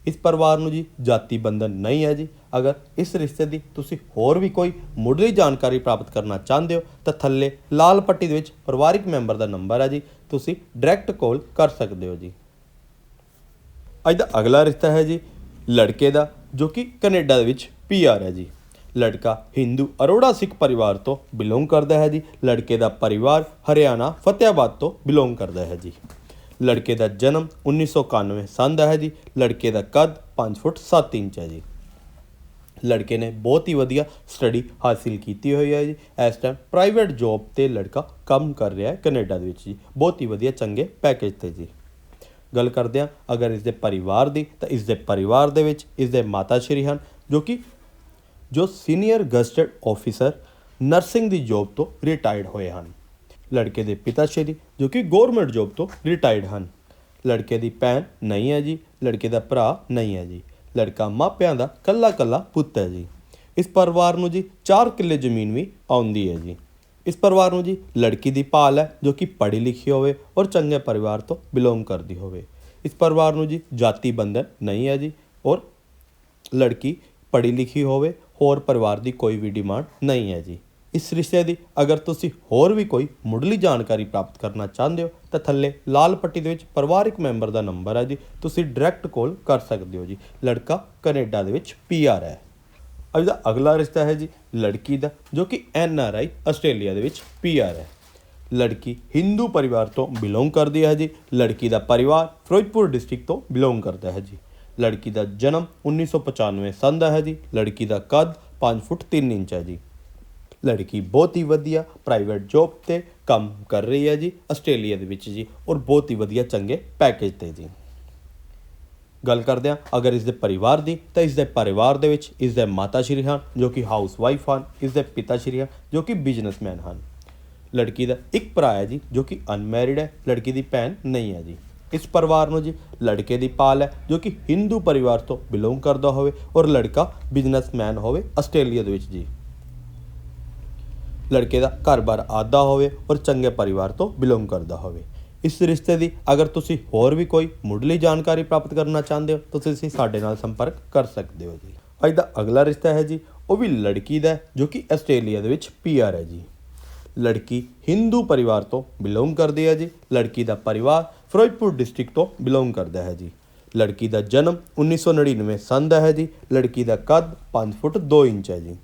ਇਸ ਪਰਿਵਾਰ ਨੂੰ ਜੀ ਜਾਤੀ ਬੰਧਨ ਨਹੀਂ ਹੈ ਜੀ। ਅਗਰ ਇਸ ਰਿਸ਼ਤੇ ਦੀ ਤੁਸੀਂ ਹੋਰ ਵੀ ਕੋਈ ਮੁੱਢਲੀ ਜਾਣਕਾਰੀ ਪ੍ਰਾਪਤ ਕਰਨਾ ਚਾਹੁੰਦੇ ਹੋ, ਤਾਂ ਥੱਲੇ ਲਾਲ ਪੱਟੀ ਦੇ ਵਿੱਚ ਪਰਿਵਾਰਿਕ ਮੈਂਬਰ ਦਾ ਨੰਬਰ ਹੈ ਜੀ। ਤੁਸੀਂ ਡਾਇਰੈਕਟ ਕਾਲ ਕਰ ਸਕਦੇ ਹੋ ਜੀ। ਅੱਜ ਦਾ ਅਗਲਾ ਰਿਸ਼ਤਾ ਹੈ ਜੀ ਲੜਕੇ ਦਾ, ਜੋ ਕਿ ਕੈਨੇਡਾ ਦੇ ਵਿੱਚ ਪੀਆਰ ਹੈ ਜੀ। ਲੜਕਾ ਹਿੰਦੂ ਅਰੋੜਾ ਸਿੱਖ ਪਰਿਵਾਰ ਤੋਂ ਬਿਲੋਂਗ ਕਰਦਾ ਹੈ ਜੀ। ਲੜਕੇ ਦਾ ਪਰਿਵਾਰ ਹਰਿਆਣਾ ਫਤਿਆਬਾਦ ਤੋਂ ਬਿਲੋਂਗ ਕਰਦਾ ਹੈ ਜੀ। ਲੜਕੇ ਦਾ ਜਨਮ 1991 ਸੰਨ ਦਾ ਹੈ ਜੀ, ਲੜਕੇ ਦਾ ਕੱਦ 5 ਫੁੱਟ 7 ਇੰਚ ਹੈ ਜੀ। ਲੜਕੇ ਨੇ ਬਹੁਤ ਹੀ ਵਧੀਆ ਸਟੱਡੀ ਹਾਸਿਲ ਕੀਤੀ ਹੋਈ ਹੈ ਜੀ। ਇਸ ਟਾਈਮ ਪ੍ਰਾਈਵੇਟ ਜੌਬ ਤੇ ਲੜਕਾ ਕੰਮ ਕਰ ਰਿਹਾ ਹੈ ਕੈਨੇਡਾ ਦੇ ਵਿੱਚ ਜੀ। ਬਹੁਤ ਹੀ ਵਧੀਆ ਚੰਗੇ ਪੈਕੇਜ ਤੇ ਜੀ। ਗੱਲ ਕਰਦੇ ਹਾਂ, ਅਗਰ ਇਸ ਦੇ ਪਰਿਵਾਰ ਦੀ, ਤਾਂ ਇਸ ਦੇ ਪਰਿਵਾਰ ਦੇ ਵਿੱਚ ਇਸ ਦੇ ਮਾਤਾ ਸ਼੍ਰੀ ਹਨ, ਜੋ ਕਿ, ਜੋ ਸੀਨੀਅਰ ਗਸਟਡ ਆਫੀਸਰ ਨਰਸਿੰਗ ਦੀ ਜੌਬ ਤੋਂ ਰਿਟਾਇਰਡ ਹੋਏ ਹਨ। ਲੜਕੇ ਦੇ ਪਿਤਾ ਸ਼੍ਰੀ ਜੋ ਕਿ ਗਵਰਨਮੈਂਟ ਜੌਬ ਤੋਂ ਰਿਟਾਇਰਡ ਹਨ। ਲੜਕੇ ਦੀ ਭੈਣ ਨਹੀਂ ਹੈ ਜੀ, ਲੜਕੇ ਦਾ ਭਰਾ ਨਹੀਂ ਹੈ ਜੀ। ਲੜਕਾ ਮਾਪਿਆਂ ਦਾ ਕੱਲਾ ਕੱਲਾ ਪੁੱਤ ਹੈ ਜੀ। ਇਸ ਪਰਿਵਾਰ ਨੂੰ ਜੀ 4 ਕਿੱਲੇ ਜ਼ਮੀਨ ਵੀ ਆਉਂਦੀ ਹੈ ਜੀ। ਇਸ ਪਰਿਵਾਰ ਨੂੰ ਜੀ ਲੜਕੀ ਦੀ ਭਾਲ ਹੈ, ਜੋ ਕਿ ਪੜ੍ਹੀ ਲਿਖੀ ਹੋਵੇ ਔਰ ਚੰਗੇ ਪਰਿਵਾਰ ਤੋਂ ਬਿਲੋਂਗ ਕਰਦੀ ਹੋਵੇ। ਇਸ ਪਰਿਵਾਰ ਨੂੰ ਜੀ ਜਾਤੀ ਬੰਧਨ ਨਹੀਂ ਹੈ ਜੀ ਔਰ ਲੜਕੀ ਪੜ੍ਹੀ ਲਿਖੀ ਹੋਵੇ, ਹੋਰ ਪਰਿਵਾਰ ਦੀ ਕੋਈ ਵੀ ਡਿਮਾਂਡ ਨਹੀਂ ਹੈ ਜੀ। ਇਸ ਰਿਸ਼ਤੇ ਦੀ। ਅਗਰ ਤੁਸੀਂ ਹੋਰ ਵੀ ਕੋਈ ਮੁੱਢਲੀ ਜਾਣਕਾਰੀ ਪ੍ਰਾਪਤ ਕਰਨਾ ਚਾਹੁੰਦੇ ਹੋ, ਤਾਂ ਥੱਲੇ ਲਾਲ ਪੱਟੀ ਦੇ ਵਿੱਚ ਪਰਿਵਾਰਿਕ ਮੈਂਬਰ ਦਾ ਨੰਬਰ ਹੈ ਜੀ। ਤੁਸੀਂ ਡਾਇਰੈਕਟ ਕਾਲ ਕਰ ਸਕਦੇ ਹੋ ਜੀ। ਲੜਕਾ ਕੈਨੇਡਾ ਦੇ ਵਿੱਚ ਪੀਆਰ ਹੈ। ਅੱਜ ਦਾ ਅਗਲਾ ਰਿਸ਼ਤਾ ਹੈ ਜੀ ਲੜਕੀ ਦਾ, ਜੋ ਕਿ ਐਨ ਆਰ ਆਈ ਆਸਟ੍ਰੇਲੀਆ ਦੇ ਵਿੱਚ ਪੀਆਰ ਹੈ। ਲੜਕੀ ਹਿੰਦੂ ਪਰਿਵਾਰ ਤੋਂ ਬਿਲੋਂਗ ਕਰਦੀ ਹੈ ਜੀ। ਲੜਕੀ ਦਾ ਪਰਿਵਾਰ ਫਿਰੋਜ਼ਪੁਰ ਡਿਸਟ੍ਰਿਕਟ ਤੋਂ ਬਿਲੋਂਗ ਕਰਦਾ ਹੈ ਜੀ। ਲੜਕੀ ਦਾ ਜਨਮ 1995 ਸੰਨ ਦਾ ਹੈ ਜੀ। ਲੜਕੀ ਦਾ ਕੱਦ 5 ਫੁੱਟ 3 ਇੰਚ ਹੈ ਜੀ। ਲੜਕੀ ਬਹੁਤ ਹੀ ਵਧੀਆ ਪ੍ਰਾਈਵੇਟ ਜੌਬ ਤੇ ਕੰਮ ਕਰ ਰਹੀ ਹੈ ਜੀ, ਆਸਟ੍ਰੇਲੀਆ ਦੇ ਵਿੱਚ ਜੀ, ਔਰ ਬਹੁਤ ਹੀ ਵਧੀਆ ਚੰਗੇ ਪੈਕੇਜ ਤੇ ਜੀ। ਗੱਲ ਕਰਦੇ ਹਾਂ, ਅਗਰ ਇਸ ਦੇ ਪਰਿਵਾਰ ਦੀ, ਤਾਂ ਇਸ ਦੇ ਪਰਿਵਾਰ ਦੇ ਵਿੱਚ ਇਸ ਦੇ ਮਾਤਾ ਸ਼੍ਰੀ ਹਨ, ਜੋ ਕਿ ਹਾਊਸ ਵਾਈਫ ਹਨ ਇਸ ਦੇ ਪਿਤਾ ਸ਼੍ਰੀ ਹਨ, ਜੋ ਕਿ ਬਿਜ਼ਨਸਮੈਨ ਹਨ। ਲੜਕੀ ਦਾ ਇੱਕ ਭਰਾ ਹੈ ਜੀ, ਜੋ ਕਿ ਅਨਮੈਰਿਡ ਹੈ, ਲੜਕੀ ਦੀ ਭੈਣ ਨਹੀਂ ਹੈ ਜੀ। ਇਸ ਪਰਿਵਾਰ ਨੂੰ ਜੀ, ਲੜਕੇ ਦੀ ਪਾਲ ਹੈ, ਜੋ ਕਿ ਹਿੰਦੂ ਪਰਿਵਾਰ ਤੋਂ ਬਿਲੋਂਗ ਕਰਦਾ ਹੋਵੇ, ਔਰ ਲੜਕਾ ਬਿਜ਼ਨਸਮੈਨ ਹੋਵੇ ਆਸਟ੍ਰੇਲੀਆ ਦੇ ਵਿੱਚ ਜੀ। ਲੜਕੇ ਦਾ ਘਰ-ਬਾਰ ਆਦਾ ਹੋਵੇ ਔਰ ਚੰਗੇ ਪਰਿਵਾਰ ਤੋਂ ਬਿਲੋਂਗ ਕਰਦਾ ਹੋਵੇ। ਇਸ ਰਿਸ਼ਤੇ ਦੀ ਅਗਰ ਤੁਸੀਂ ਹੋਰ ਵੀ ਕੋਈ ਮੁੱਢਲੀ ਜਾਣਕਾਰੀ ਪ੍ਰਾਪਤ ਕਰਨਾ ਚਾਹੁੰਦੇ ਹੋ, ਤਾਂ ਤੁਸੀਂ ਸਾਡੇ ਨਾਲ ਸੰਪਰਕ ਕਰ ਸਕਦੇ ਹੋ ਜੀ। ਅੱਜ ਦਾ ਅਗਲਾ ਰਿਸ਼ਤਾ ਹੈ ਜੀ, ਉਹ ਵੀ ਲੜਕੀ ਦਾ ਜੋ ਕਿ ਆਸਟ੍ਰੇਲੀਆ ਦੇ ਵਿੱਚ ਪੀਆਰ ਹੈ ਜੀ। ਲੜਕੀ ਹਿੰਦੂ ਪਰਿਵਾਰ ਤੋਂ ਬਿਲੋਂਗ ਕਰਦੀ ਹੈ ਜੀ, ਲੜਕੀ ਦਾ ਪਰਿਵਾਰ ਫਿਰੋਜ਼ਪੁਰ ਡਿਸਟ੍ਰਿਕਟ ਤੋਂ ਬਿਲੋਂਗ ਕਰਦਾ ਹੈ ਜੀ। ਲੜਕੀ ਦਾ ਜਨਮ 1999 ਸੰਨ ਦਾ ਹੈ ਜੀ, ਲੜਕੀ ਦਾ ਕੱਦ 5 ਫੁੱਟ 2 ਇੰਚ ਹੈ ਜੀ।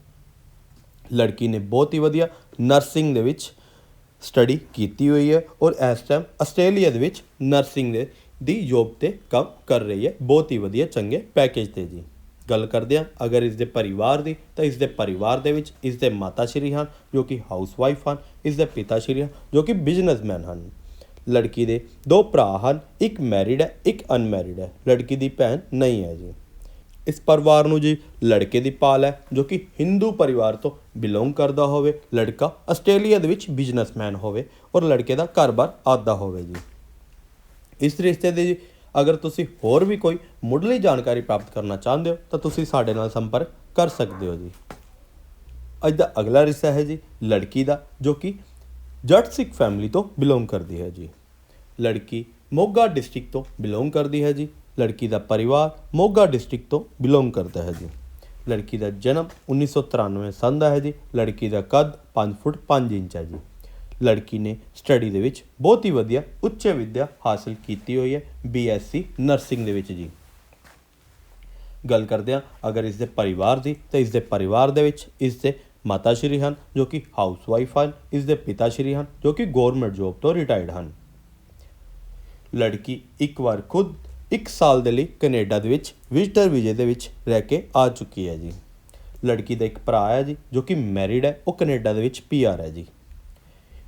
ਲੜਕੀ ਨੇ ਬਹੁਤ ਹੀ ਵਧੀਆ ਨਰਸਿੰਗ ਦੇ ਵਿੱਚ ਸਟੱਡੀ ਕੀਤੀ ਹੋਈ ਹੈ ਔਰ ਇਸ ਟਾਈਮ ਆਸਟ੍ਰੇਲੀਆ ਦੇ ਵਿੱਚ ਨਰਸਿੰਗ ਦੇ, ਦੀ ਜੌਬ ਤੇ ਕੰਮ ਕਰ ਰਹੀ ਹੈ। ਬਹੁਤ ਹੀ ਵਧੀਆ, ਚੰਗੇ ਪੈਕੇਜ ਤੇ ਜੀ। ਗੱਲ ਕਰਦੇ ਹਾਂ, ਅਗਰ ਇਸ ਦੇ ਪਰਿਵਾਰ ਦੀ, ਤਾਂ ਇਸ ਦੇ ਪਰਿਵਾਰ ਦੇ ਵਿੱਚ ਇਸ ਦੇ ਮਾਤਾ ਸ਼੍ਰੀ ਹਨ, ਜੋ ਕਿ ਹਾਊਸਵਾਈਫ ਹਨ, ਇਸ ਦੇ ਪਿਤਾ ਸ਼੍ਰੀ ਹਨ, ਜੋ ਕਿ ਬਿਜ਼ਨਸਮੈਨ ਹਨ। ਲੜਕੀ ਦੇ ਦੋ ਭਰਾ ਹਨ, ਇੱਕ ਮੈਰਿਡ ਹੈ, ਇੱਕ ਅਨਮੈਰਿਡ ਹੈ। ਲੜਕੀ ਦੀ ਭੈਣ ਨਹੀਂ ਹੈ ਜੀ। ਇਸ ਪਰਿਵਾਰ ਨੂੰ ਜੀ ਲੜਕੇ ਦੀ ਪਾਲ ਹੈ, ਜੋ ਕਿ ਹਿੰਦੂ ਪਰਿਵਾਰ ਤੋਂ ਬਿਲੋਂਗ ਕਰਦਾ ਹੋਵੇ, ਲੜਕਾ ਆਸਟ੍ਰੇਲੀਆ ਦੇ ਵਿੱਚ ਬਿਜ਼ਨਸਮੈਨ ਹੋਵੇ ਔਰ ਲੜਕੇ ਦਾ ਘਰ-ਬਾਰ ਆਦਾ ਹੋਵੇ ਜੀ। ਇਸ ਰਿਸ਼ਤੇ ਦੇ ਜੀ, ਅਗਰ ਤੁਸੀਂ ਹੋਰ ਵੀ ਕੋਈ ਮੁੱਢਲੀ ਜਾਣਕਾਰੀ ਪ੍ਰਾਪਤ ਕਰਨਾ ਚਾਹੁੰਦੇ ਹੋ, ਤਾਂ ਤੁਸੀਂ ਸਾਡੇ ਨਾਲ ਸੰਪਰਕ ਕਰ ਸਕਦੇ ਹੋ ਜੀ। ਅੱਜ ਦਾ ਅਗਲਾ ਰਿਸ਼ਤਾ ਹੈ ਜੀ, ਲੜਕੀ ਦਾ, ਜੋ ਕਿ ਜੱਟ ਸਿੱਖ ਫੈਮਿਲੀ ਤੋਂ ਬਿਲੋਂਗ ਕਰਦੀ ਹੈ ਜੀ। ਲੜਕੀ ਮੋਗਾ ਡਿਸਟ੍ਰਿਕਟ ਤੋਂ ਬਿਲੋਂਗ ਕਰਦੀ ਹੈ ਜੀ। ਲੜਕੀ ਦਾ ਪਰਿਵਾਰ ਮੋਗਾ ਡਿਸਟ੍ਰਿਕਟ ਤੋਂ ਬਿਲੋਂਗ ਕਰਦਾ ਹੈ ਜੀ। ਲੜਕੀ ਦਾ ਜਨਮ 1993 ਸੰਨ ਦਾ ਹੈ ਜੀ। ਲੜਕੀ ਦਾ ਕੱਦ 5 ਫੁੱਟ 5 ਇੰਚ ਹੈ ਜੀ। ਲੜਕੀ ਨੇ ਸਟੱਡੀ ਦੇ ਵਿੱਚ ਬਹੁਤ ਹੀ ਵਧੀਆ ਉੱਚ ਵਿੱਦਿਆ ਹਾਸਲ ਕੀਤੀ ਹੋਈ ਹੈ ਬੀਐਸਸੀ ਨਰਸਿੰਗ ਦੇ ਵਿੱਚ ਜੀ। ਗੱਲ ਕਰਦੇ ਹਾਂ, ਅਗਰ ਇਸ ਦੇ ਪਰਿਵਾਰ ਦੀ, ਤਾਂ ਇਸ ਦੇ ਪਰਿਵਾਰ ਦੇ ਵਿੱਚ ਇਸ ਦੇ ਮਾਤਾ ਸ਼੍ਰੀ ਹਨ, ਜੋ ਕਿ ਹਾਊਸਵਾਈਫ ਹਨ, ਇਸ ਦੇ ਪਿਤਾ ਸ਼੍ਰੀ ਹਨ, ਜੋ ਕਿ ਗਵਰਨਮੈਂਟ ਜੌਬ ਤੋਂ ਰਿਟਾਇਰਡ ਹਨ। ਲੜਕੀ ਇੱਕ ਵਾਰ ਖੁਦ ਇੱਕ ਸਾਲ ਦੇ ਲਈ ਕੈਨੇਡਾ ਦੇ ਵਿੱਚ ਵਿਜ਼ਟਰ ਵੀਜ਼ੇ ਦੇ ਵਿੱਚ ਰਹਿ ਕੇ ਆ ਚੁੱਕੀ ਹੈ ਜੀ। ਲੜਕੀ ਦਾ ਇੱਕ ਭਰਾ ਹੈ ਜੀ, ਜੋ ਕਿ ਮੈਰਿਡ ਹੈ, ਉਹ ਕੈਨੇਡਾ ਦੇ ਵਿੱਚ ਪੀਆਰ ਹੈ ਜੀ।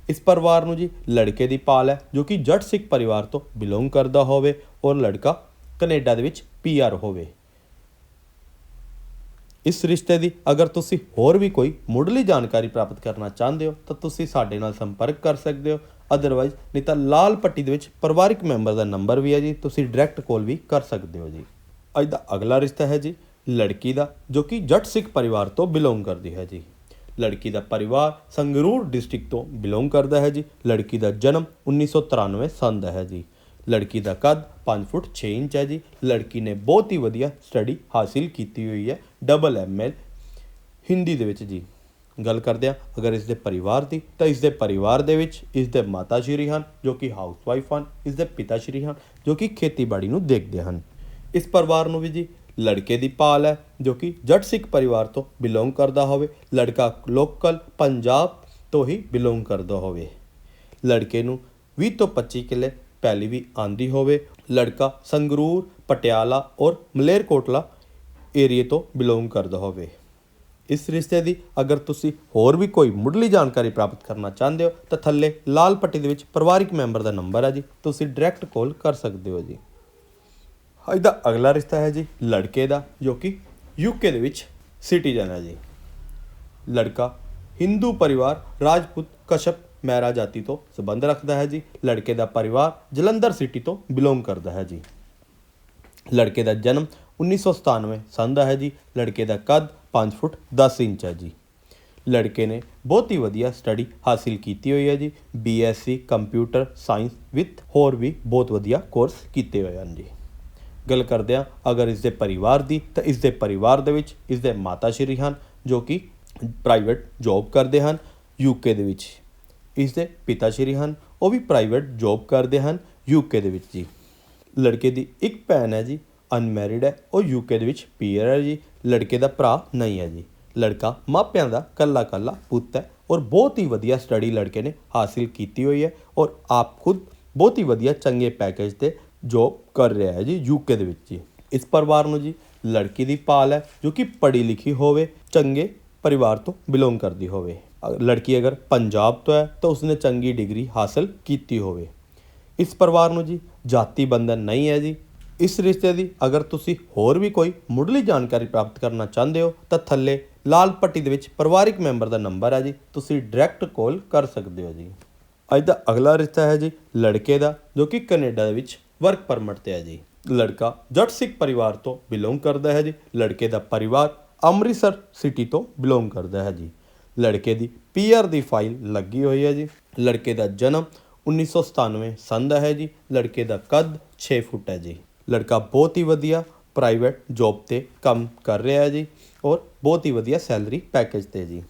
ਇਸ ਪਰਿਵਾਰ ਨੂੰ ਜੀ ਲੜਕੇ ਦੀ ਪਾਲ ਹੈ, ਜੋ ਕਿ ਜੱਟ ਸਿੱਖ ਪਰਿਵਾਰ ਤੋਂ ਬਿਲੋਂਗ ਕਰਦਾ ਹੋਵੇ ਔਰ ਲੜਕਾ ਕੈਨੇਡਾ ਦੇ ਵਿੱਚ ਪੀਆਰ ਹੋਵੇ। ਇਸ ਰਿਸ਼ਤੇ ਦੀ ਅਗਰ ਤੁਸੀਂ ਹੋਰ ਵੀ ਕੋਈ ਮੁੱਢਲੀ ਜਾਣਕਾਰੀ ਪ੍ਰਾਪਤ ਕਰਨਾ ਚਾਹੁੰਦੇ ਹੋ, ਤਾਂ ਤੁਸੀਂ ਸਾਡੇ ਨਾਲ ਸੰਪਰਕ ਕਰ ਸਕਦੇ ਹੋ। ਅਦਰਵਾਈਜ਼ ਨਹੀਂ ਤਾਂ ਲਾਲ ਪੱਟੀ ਦੇ ਵਿੱਚ ਪਰਿਵਾਰਿਕ ਮੈਂਬਰ ਦਾ ਨੰਬਰ ਵੀ ਹੈ ਜੀ, ਤੁਸੀਂ ਡਾਇਰੈਕਟ ਕਾਲ ਵੀ ਕਰ ਸਕਦੇ ਹੋ ਜੀ। ਅੱਜ ਦਾ ਅਗਲਾ ਰਿਸ਼ਤਾ ਹੈ ਜੀ, ਲੜਕੀ ਦਾ, ਜੋ ਕਿ ਜੱਟ ਸਿੱਖ ਪਰਿਵਾਰ ਤੋਂ ਬਿਲੋਂਗ ਕਰਦੀ ਹੈ ਜੀ। ਲੜਕੀ ਦਾ ਪਰਿਵਾਰ ਸੰਗਰੂਰ ਡਿਸਟ੍ਰਿਕਟ ਤੋਂ ਬਿਲੋਂਗ ਕਰਦਾ ਹੈ ਜੀ। ਲੜਕੀ ਦਾ ਜਨਮ 1993 ਸੰਨ ਦਾ ਹੈ ਜੀ। ਲੜਕੀ ਦਾ ਕੱਦ 5 ਫੁੱਟ 6 ਇੰਚ ਹੈ ਜੀ। ਲੜਕੀ ਨੇ ਬਹੁਤ ਹੀ ਵਧੀਆ ਸਟੱਡੀ ਹਾਸਿਲ ਕੀਤੀ ਹੋਈ ਹੈ ਡਬਲ ਐਮਐਲ ਹਿੰਦੀ ਦੇ ਵਿੱਚ ਜੀ। ਗੱਲ ਕਰਦੇ ਹਾਂ। ਅਗਰ ਇਸ ਦੇ ਪਰਿਵਾਰ ਦੀ, ਤਾਂ ਇਸ ਦੇ ਪਰਿਵਾਰ ਦੇ ਵਿੱਚ ਇਸ ਦੇ ਮਾਤਾ ਸ਼੍ਰੀ ਹਨ, ਜੋ ਕਿ ਹਾਊਸਵਾਈਫ ਹਨ, ਇਸ ਦੇ ਪਿਤਾ ਸ਼੍ਰੀ ਹਨ, ਜੋ ਕਿ ਖੇਤੀਬਾੜੀ ਨੂੰ ਦੇਖਦੇ ਹਨ। ਇਸ ਪਰਿਵਾਰ ਨੂੰ ਵੀ ਜੀ, ਲੜਕੇ ਦੀ ਪਾਲ ਹੈ, ਜੋ ਕਿ ਜੱਟ ਸਿੱਖ ਪਰਿਵਾਰ ਤੋਂ ਬਿਲੋਂਗ ਕਰਦਾ ਹੋਵੇ। ਲੜਕਾ ਲੋਕਲ ਪੰਜਾਬ ਤੋਂ ਹੀ ਬਿਲੋਂਗ ਕਰਦਾ ਹੋਵੇ। ਲੜਕੇ ਨੂੰ 20 ਤੋਂ 25 ਕਿੱਲੇ ਪਹਿਲੀ ਵੀ ਆਂਦੀ ਹੋਵੇ। ਲੜਕਾ ਸੰਗਰੂਰ, ਪਟਿਆਲਾ ਔਰ ਮਲੇਰਕੋਟਲਾ ਏਰੀਏ ਤੋਂ ਬਿਲੋਂਗ ਕਰਦਾ ਹੋਵੇ। ਇਸ ਰਿਸ਼ਤੇ ਦੀ ਅਗਰ ਤੁਸੀਂ ਹੋਰ ਵੀ ਕੋਈ ਮੁੱਢਲੀ ਜਾਣਕਾਰੀ ਪ੍ਰਾਪਤ ਕਰਨਾ ਚਾਹੁੰਦੇ ਹੋ, ਤਾਂ ਥੱਲੇ ਲਾਲ ਪੱਟੀ ਦੇ ਵਿੱਚ ਪਰਿਵਾਰਿਕ ਮੈਂਬਰ ਦਾ ਨੰਬਰ ਹੈ ਜੀ। ਤੁਸੀਂ ਡਾਇਰੈਕਟ ਕਾਲ ਕਰ ਸਕਦੇ ਹੋ ਜੀ। ਅੱਜ ਦਾ ਅਗਲਾ ਰਿਸ਼ਤਾ ਹੈ ਜੀ ਲੜਕੇ ਦਾ, ਜੋ ਕਿ ਯੂਕੇ ਦੇ ਵਿੱਚ ਸਿਟੀਜ਼ਨ ਹੈ ਜੀ। ਲੜਕਾ ਹਿੰਦੂ ਪਰਿਵਾਰ ਰਾਜਪੂਤ ਕਸ਼ਪ ਮਹਿਰਾ ਜਾਤੀ ਤੋਂ ਸੰਬੰਧ ਰੱਖਦਾ ਹੈ ਜੀ। ਲੜਕੇ ਦਾ ਪਰਿਵਾਰ ਜਲੰਧਰ ਸਿਟੀ ਤੋਂ ਬਿਲੋਂਗ ਕਰਦਾ ਹੈ ਜੀ। ਲੜਕੇ ਦਾ ਜਨਮ 1997 ਸੰਨ ਦਾ ਹੈ ਜੀ। ਲੜਕੇ ਦਾ ਕੱਦ 5 ਫੁੱਟ 10 ਇੰਚ ਹੈ ਜੀ। ਲੜਕੇ ਨੇ ਬਹੁਤ ਹੀ ਵਧੀਆ ਸਟੱਡੀ ਹਾਸਿਲ ਕੀਤੀ ਹੋਈ ਹੈ ਜੀ। ਬੀਐਸਸੀ ਕੰਪਿਊਟਰ ਸਾਇੰਸ ਵਿਦ ਹੋਰ ਵੀ ਬਹੁਤ ਵਧੀਆ ਕੋਰਸ ਕੀਤੇ ਹੋਏ ਹਨ ਜੀ। ਗੱਲ ਕਰਦੇ ਹਾਂ, ਅਗਰ ਇਸ ਦੇ ਪਰਿਵਾਰ ਦੀ, ਤਾਂ ਇਸ ਦੇ ਪਰਿਵਾਰ ਦੇ ਵਿੱਚ ਇਸ ਦੇ ਮਾਤਾ ਸ਼੍ਰੀ ਹਨ, ਜੋ ਕਿ ਪ੍ਰਾਈਵੇਟ ਜੌਬ ਕਰਦੇ ਹਨ ਯੂਕੇ ਦੇ ਵਿੱਚ। ਇਸ ਦੇ ਪਿਤਾ ਸ਼੍ਰੀ ਹਨ, ਉਹ ਵੀ ਪ੍ਰਾਈਵੇਟ ਜੌਬ ਕਰਦੇ ਹਨ ਯੂਕੇ ਦੇ ਵਿੱਚ ਜੀ। ਲੜਕੇ ਦੀ ਇੱਕ ਭੈਣ ਹੈ ਜੀ ਅਨਮੈਰਿਡ ਹੈ, ਉਹ ਯੂਕੇ ਦੇ ਵਿੱਚ ਪੀਅਰ ਹੈ ਜੀ, ਲੜਕੇ ਦਾ ਭਰਾ ਨਹੀਂ ਹੈ ਜੀ। ਲੜਕਾ ਮਾਪਿਆਂ ਦਾ ਕੱਲਾ ਕੱਲਾ ਪੁੱਤ ਹੈ ਔਰ ਬਹੁਤ ਹੀ ਵਧੀਆ ਸਟੱਡੀ ਲੜਕੇ ਨੇ ਹਾਸਿਲ ਕੀਤੀ ਹੋਈ ਹੈ ਔਰ ਆਪ ਖੁਦ ਬਹੁਤ ਹੀ ਵਧੀਆ ਚੰਗੇ ਪੈਕੇਜ ਤੇ ਜੋਬ ਕਰ ਰਿਹਾ ਹੈ ਜੀ ਯੂਕੇ ਦੇ ਵਿੱਚ ਜੀ। ਇਸ ਪਰਿਵਾਰ ਨੂੰ ਜੀ ਲੜਕੀ ਦੀ ਪਾਲ ਹੈ ਜੋ ਕਿ ਪੜ੍ਹੀ ਲਿਖੀ ਹੋਵੇ, ਚੰਗੇ ਪਰਿਵਾਰ ਤੋਂ ਬਿਲੋਂਗ ਕਰਦੀ ਹੋਵੇ। ਲੜਕੀ ਅਗਰ ਪੰਜਾਬ ਤੋਂ ਹੈ ਤਾਂ ਉਸਨੇ ਚੰਗੀ ਡਿਗਰੀ ਹਾਸਲ ਕੀਤੀ ਹੋਵੇ। ਇਸ ਪਰਿਵਾਰ ਨੂੰ ਜੀ ਜਾਤੀ ਬੰਧਨ ਨਹੀਂ ਹੈ ਜੀ ਇਸ ਰਿਸ਼ਤੇ ਦੀ ਅਗਰ ਤੁਸੀਂ ਹੋਰ ਵੀ ਕੋਈ ਮੁੱਢਲੀ ਜਾਣਕਾਰੀ ਪ੍ਰਾਪਤ ਕਰਨਾ ਚਾਹੁੰਦੇ ਹੋ, ਤਾਂ ਥੱਲੇ ਲਾਲ ਪੱਟੀ ਦੇ ਵਿੱਚ ਪਰਿਵਾਰਿਕ ਮੈਂਬਰ ਦਾ ਨੰਬਰ ਹੈ ਜੀ। ਤੁਸੀਂ ਡਾਇਰੈਕਟ ਕਾਲ ਕਰ ਸਕਦੇ ਹੋ ਜੀ। ਅੱਜ ਦਾ ਅਗਲਾ ਰਿਸ਼ਤਾ ਹੈ ਜੀ ਲੜਕੇ ਦਾ, ਜੋ ਕਿ ਕੈਨੇਡਾ ਦੇ ਵਿੱਚ ਵਰਕ ਪਰਮਿਟ ਤੇ ਹੈ ਜੀ। ਲੜਕਾ ਜੱਟ ਸਿੱਖ ਪਰਿਵਾਰ ਤੋਂ ਬਿਲੋਂਗ ਕਰਦਾ ਹੈ ਜੀ। ਲੜਕੇ ਦਾ ਪਰਿਵਾਰ ਅੰਮ੍ਰਿਤਸਰ ਸਿਟੀ ਤੋਂ ਬਿਲੋਂਗ ਕਰਦਾ ਹੈ ਜੀ। ਲੜਕੇ ਦੀ ਪੀਆਰ ਦੀ ਫਾਈਲ ਲੱਗੀ ਹੋਈ ਹੈ ਜੀ। ਲੜਕੇ ਦਾ ਜਨਮ 1997 ਸੰਨ ਦਾ ਹੈ ਜੀ। ਲੜਕੇ ਦਾ ਕੱਦ 6 ਫੁੱਟ ਹੈ ਜੀ। ਲੜਕਾ ਬਹੁਤ ਹੀ ਵਧੀਆ ਪ੍ਰਾਈਵੇਟ ਜੌਬ ਤੇ ਕੰਮ ਕਰ ਰਿਹਾ ਹੈ ਜੀ ਔਰ ਬਹੁਤ ਹੀ ਵਧੀਆ ਸੈਲਰੀ ਪੈਕੇਜ ਤੇ ਜੀ।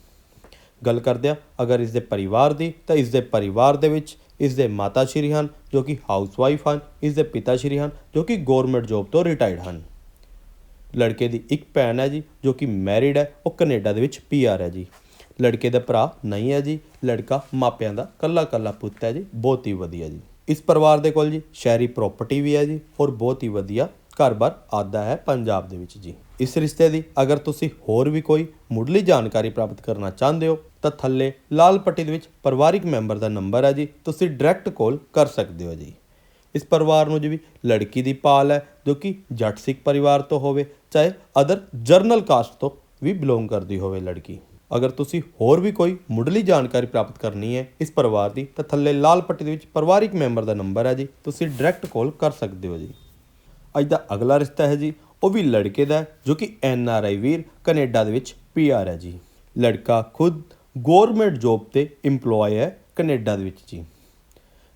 ਗੱਲ ਕਰਦੇ ਹਾਂ, ਅਗਰ ਇਸ ਦੇ ਪਰਿਵਾਰ ਦੀ, ਤਾਂ ਇਸ ਦੇ ਪਰਿਵਾਰ ਦੇ ਵਿੱਚ ਇਸ ਦੇ ਮਾਤਾ ਸ਼੍ਰੀ ਹਨ, ਜੋ ਕਿ ਹਾਊਸਵਾਈਫ ਹਨ ਇਸ ਦੇ ਪਿਤਾ ਸ਼੍ਰੀ ਹਨ, ਜੋ ਕਿ ਗਵਰਨਮੈਂਟ ਜੌਬ ਤੋਂ ਰਿਟਾਇਰਡ ਹਨ। ਲੜਕੇ ਦੀ ਇੱਕ ਭੈਣ ਹੈ ਜੀ, ਜੋ ਕਿ ਮੈਰਿਡ ਹੈ, ਉਹ ਕੈਨੇਡਾ ਦੇ ਵਿੱਚ ਪੀਆਰ ਹੈ ਜੀ। ਲੜਕੇ ਦਾ ਭਰਾ ਨਹੀਂ ਹੈ ਜੀ, ਲੜਕਾ ਮਾਪਿਆਂ ਦਾ ਕੱਲਾ ਕੱਲਾ ਪੁੱਤ ਹੈ ਜੀ, ਬਹੁਤ ਹੀ ਵਧੀਆ ਜੀ। ਇਸ ਪਰਿਵਾਰ ਦੇ ਕੋਲ ਜੀ, ਸ਼ਹਿਰੀ ਪ੍ਰਾਪਰਟੀ ਵੀ ਹੈ ਜੀ, ਔਰ ਬਹੁਤ ਹੀ ਵਧੀਆ ਘਰ-ਬਾਰ ਆਦਾ ਹੈ ਪੰਜਾਬ ਦੇ ਵਿੱਚ ਜੀ। ਇਸ ਰਿਸ਼ਤੇ ਦੀ ਅਗਰ ਤੁਸੀਂ ਹੋਰ ਵੀ ਕੋਈ ਮੁੱਢਲੀ ਜਾਣਕਾਰੀ ਪ੍ਰਾਪਤ ਕਰਨਾ ਚਾਹੁੰਦੇ ਹੋ, ਤਾਂ ਥੱਲੇ ਲਾਲ ਪੱਟੀ ਦੇ ਵਿੱਚ ਪਰਿਵਾਰਿਕ ਮੈਂਬਰ ਦਾ ਨੰਬਰ ਹੈ ਜੀ, ਤੁਸੀਂ ਡਾਇਰੈਕਟ ਕਾਲ ਕਰ ਸਕਦੇ ਹੋ ਜੀ। ਇਸ ਪਰਿਵਾਰ ਨੂੰ ਜੀ ਵੀ ਲੜਕੀ ਦੀ ਪਾਲ ਹੈ, ਜੋ ਕਿ ਜੱਟ ਸਿੱਖ ਪਰਿਵਾਰ ਤੋਂ ਹੋਵੇ, ਚਾਹੇ ਅਦਰ ਜਰਨਲ ਕਾਸਟ ਤੋਂ ਵੀ ਬਿਲੋਂਗ ਕਰਦੀ ਹੋਵੇ ਲੜਕੀ। ਅਗਰ ਤੁਸੀਂ ਹੋਰ ਵੀ ਕੋਈ ਮੁੱਢਲੀ ਜਾਣਕਾਰੀ ਪ੍ਰਾਪਤ ਕਰਨੀ ਹੈ ਇਸ ਪਰਿਵਾਰ ਦੀ, ਤਾਂ ਥੱਲੇ ਲਾਲ ਪੱਟੀ ਦੇ ਵਿੱਚ ਪਰਿਵਾਰਿਕ ਮੈਂਬਰ ਦਾ ਨੰਬਰ ਹੈ ਜੀ। ਤੁਸੀਂ ਡਾਇਰੈਕਟ ਕਾਲ ਕਰ ਸਕਦੇ ਹੋ ਜੀ। ਅੱਜ ਦਾ ਅਗਲਾ ਰਿਸ਼ਤਾ ਹੈ ਜੀ, ਉਹ ਵੀ ਲੜਕੇ ਦਾ ਜੋ ਕਿ N R I Veer Canada ਦੇ ਵਿੱਚ ਪੀ ਆਰ ਹੈ ਜੀ। ਲੜਕਾ ਖੁਦ ਗਵਰਨਮੈਂਟ ਜੌਬ ਤੇ EMPLOYE ਹੈ ਕੈਨੇਡਾ ਦੇ ਵਿੱਚ ਜੀ।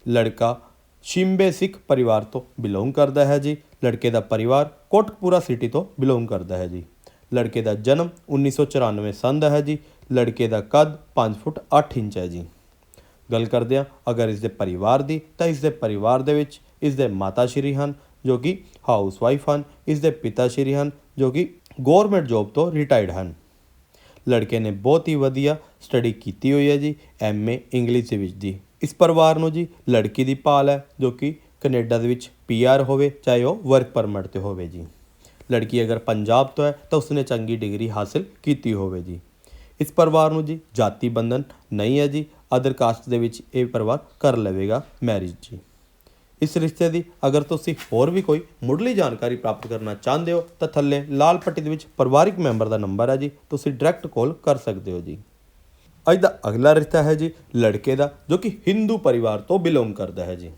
ਲੜਕਾ ਸ਼ਿੰਬੇ ਸਿੱਖ ਪਰਿਵਾਰ ਤੋਂ ਬਿਲੋਂਗ ਕਰਦਾ ਹੈ ਜੀ। ਲੜਕੇ ਦਾ ਪਰਿਵਾਰ ਕੋਟਕਪੂਰਾ ਸਿਟੀ ਤੋਂ ਬਿਲੋਂਗ ਕਰਦਾ ਹੈ ਜੀ। ਲੜਕੇ ਦਾ ਜਨਮ 1994 ਸੰਨ ਦਾ ਹੈ ਜੀ, ਲੜਕੇ ਦਾ ਕੱਦ 5 ਫੁੱਟ 8 ਇੰਚ ਹੈ ਜੀ। ਗੱਲ ਕਰਦੇ ਹਾਂ, ਅਗਰ ਇਸ ਦੇ ਪਰਿਵਾਰ ਦੀ, ਤਾਂ ਇਸ ਦੇ ਪਰਿਵਾਰ ਦੇ ਵਿੱਚ ਇਸ ਦੇ ਮਾਤਾ ਸ਼੍ਰੀ ਹਨ, ਜੋ ਕਿ ਹਾਊਸ ਵਾਈਫ ਹਨ, ਇਸ ਦੇ ਪਿਤਾ ਸ਼੍ਰੀ ਹਨ, ਜੋ ਕਿ ਗਵਰਨਮੈਂਟ ਜੌਬ ਤੋਂ ਰਿਟਾਇਰਡ ਹਨ। ਲੜਕੇ ਨੇ ਬਹੁਤ ਹੀ ਵਧੀਆ ਸਟੱਡੀ ਕੀਤੀ ਹੋਈ ਹੈ ਜੀ ਐਮਏ ਇੰਗਲਿਸ਼ ਦੇ ਵਿੱਚ ਦੀ ਇਸ ਪਰਿਵਾਰ ਨੂੰ ਜੀ, ਲੜਕੀ ਦੀ ਭਾਲ ਹੈ, ਜੋ ਕਿ ਕੈਨੇਡਾ ਦੇ ਵਿੱਚ ਪੀਆਰ ਹੋਵੇ, ਚਾਹੇ ਉਹ ਵਰਕ ਪਰਮਿਟ ਤੇ ਹੋਵੇ ਜੀ। ਲੜਕੀ ਅਗਰ ਪੰਜਾਬ ਤੋਂ ਹੈ, ਤਾਂ ਉਸਨੇ ਚੰਗੀ ਡਿਗਰੀ ਹਾਸਲ ਕੀਤੀ ਹੋਵੇ ਜੀ। ਇਸ ਪਰਿਵਾਰ ਨੂੰ ਜੀ, ਜਾਤੀ ਬੰਧਨ ਨਹੀਂ ਹੈ ਜੀ ਅਦਰ ਕਾਸਟ ਦੇ ਵਿੱਚ ਇਹ ਪਰਿਵਾਰ ਕਰ ਲਵੇਗਾ ਮੈਰਿਜ ਜੀ। ਇਸ ਰਿਸ਼ਤੇ ਦੀ ਅਗਰ ਤੁਸੀਂ ਹੋਰ ਵੀ ਕੋਈ ਮੁੱਢਲੀ ਜਾਣਕਾਰੀ ਪ੍ਰਾਪਤ ਕਰਨਾ ਚਾਹੁੰਦੇ ਹੋ, ਤਾਂ ਥੱਲੇ ਲਾਲ ਪੱਟੀ ਦੇ ਵਿੱਚ ਪਰਿਵਾਰਿਕ ਮੈਂਬਰ ਦਾ ਨੰਬਰ ਹੈ ਜੀ, ਤੁਸੀਂ ਡਾਇਰੈਕਟ ਕਾਲ ਕਰ ਸਕਦੇ ਹੋ ਜੀ। ਅੱਜ ਦਾ ਅਗਲਾ ਰਿਸ਼ਤਾ ਹੈ ਜੀ, ਲੜਕੇ ਦਾ, ਜੋ ਕਿ ਹਿੰਦੂ ਪਰਿਵਾਰ ਤੋਂ ਬਿਲੋਂਗ ਕਰਦਾ ਹੈ ਜੀ।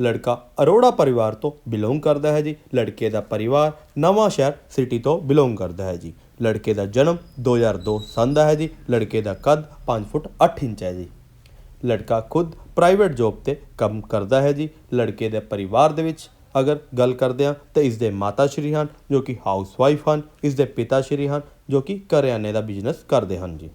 ਲੜਕਾ ਅਰੋੜਾ ਪਰਿਵਾਰ ਤੋਂ ਬਿਲੋਂਗ ਕਰਦਾ ਹੈ ਜੀ। ਲੜਕੇ ਦਾ ਪਰਿਵਾਰ ਨਵਾਂ ਸ਼ਹਿਰ ਸਿਟੀ ਤੋਂ ਬਿਲੋਂਗ ਕਰਦਾ ਹੈ ਜੀ। ਲੜਕੇ ਦਾ ਜਨਮ 2002 ਸੰਨ ਦਾ ਹੈ ਜੀ। ਲੜਕੇ ਦਾ ਕੱਦ 5 ਫੁੱਟ 8 ਇੰਚ ਹੈ ਜੀ। ਲੜਕਾ ਖੁਦ ਪ੍ਰਾਈਵੇਟ ਜੌਬ ਤੇ ਕੰਮ ਕਰਦਾ ਹੈ ਜੀ। ਲੜਕੇ ਦੇ ਪਰਿਵਾਰ ਦੇ ਵਿੱਚ ਅਗਰ ਗੱਲ ਕਰਦੇ ਹਾਂ ਤਾਂ ਇਸ ਦੇ ਮਾਤਾ ਸ਼੍ਰੀ ਹਨ, ਜੋ ਕਿ ਹਾਊਸਵਾਈਫ ਹਨ ਇਸ ਦੇ ਪਿਤਾ ਸ਼੍ਰੀ ਹਨ, ਜੋ ਕਿ ਕਰਿਆਨੇ ਦਾ ਬਿਜ਼ਨਸ ਕਰਦੇ ਹਨ ਜੀ।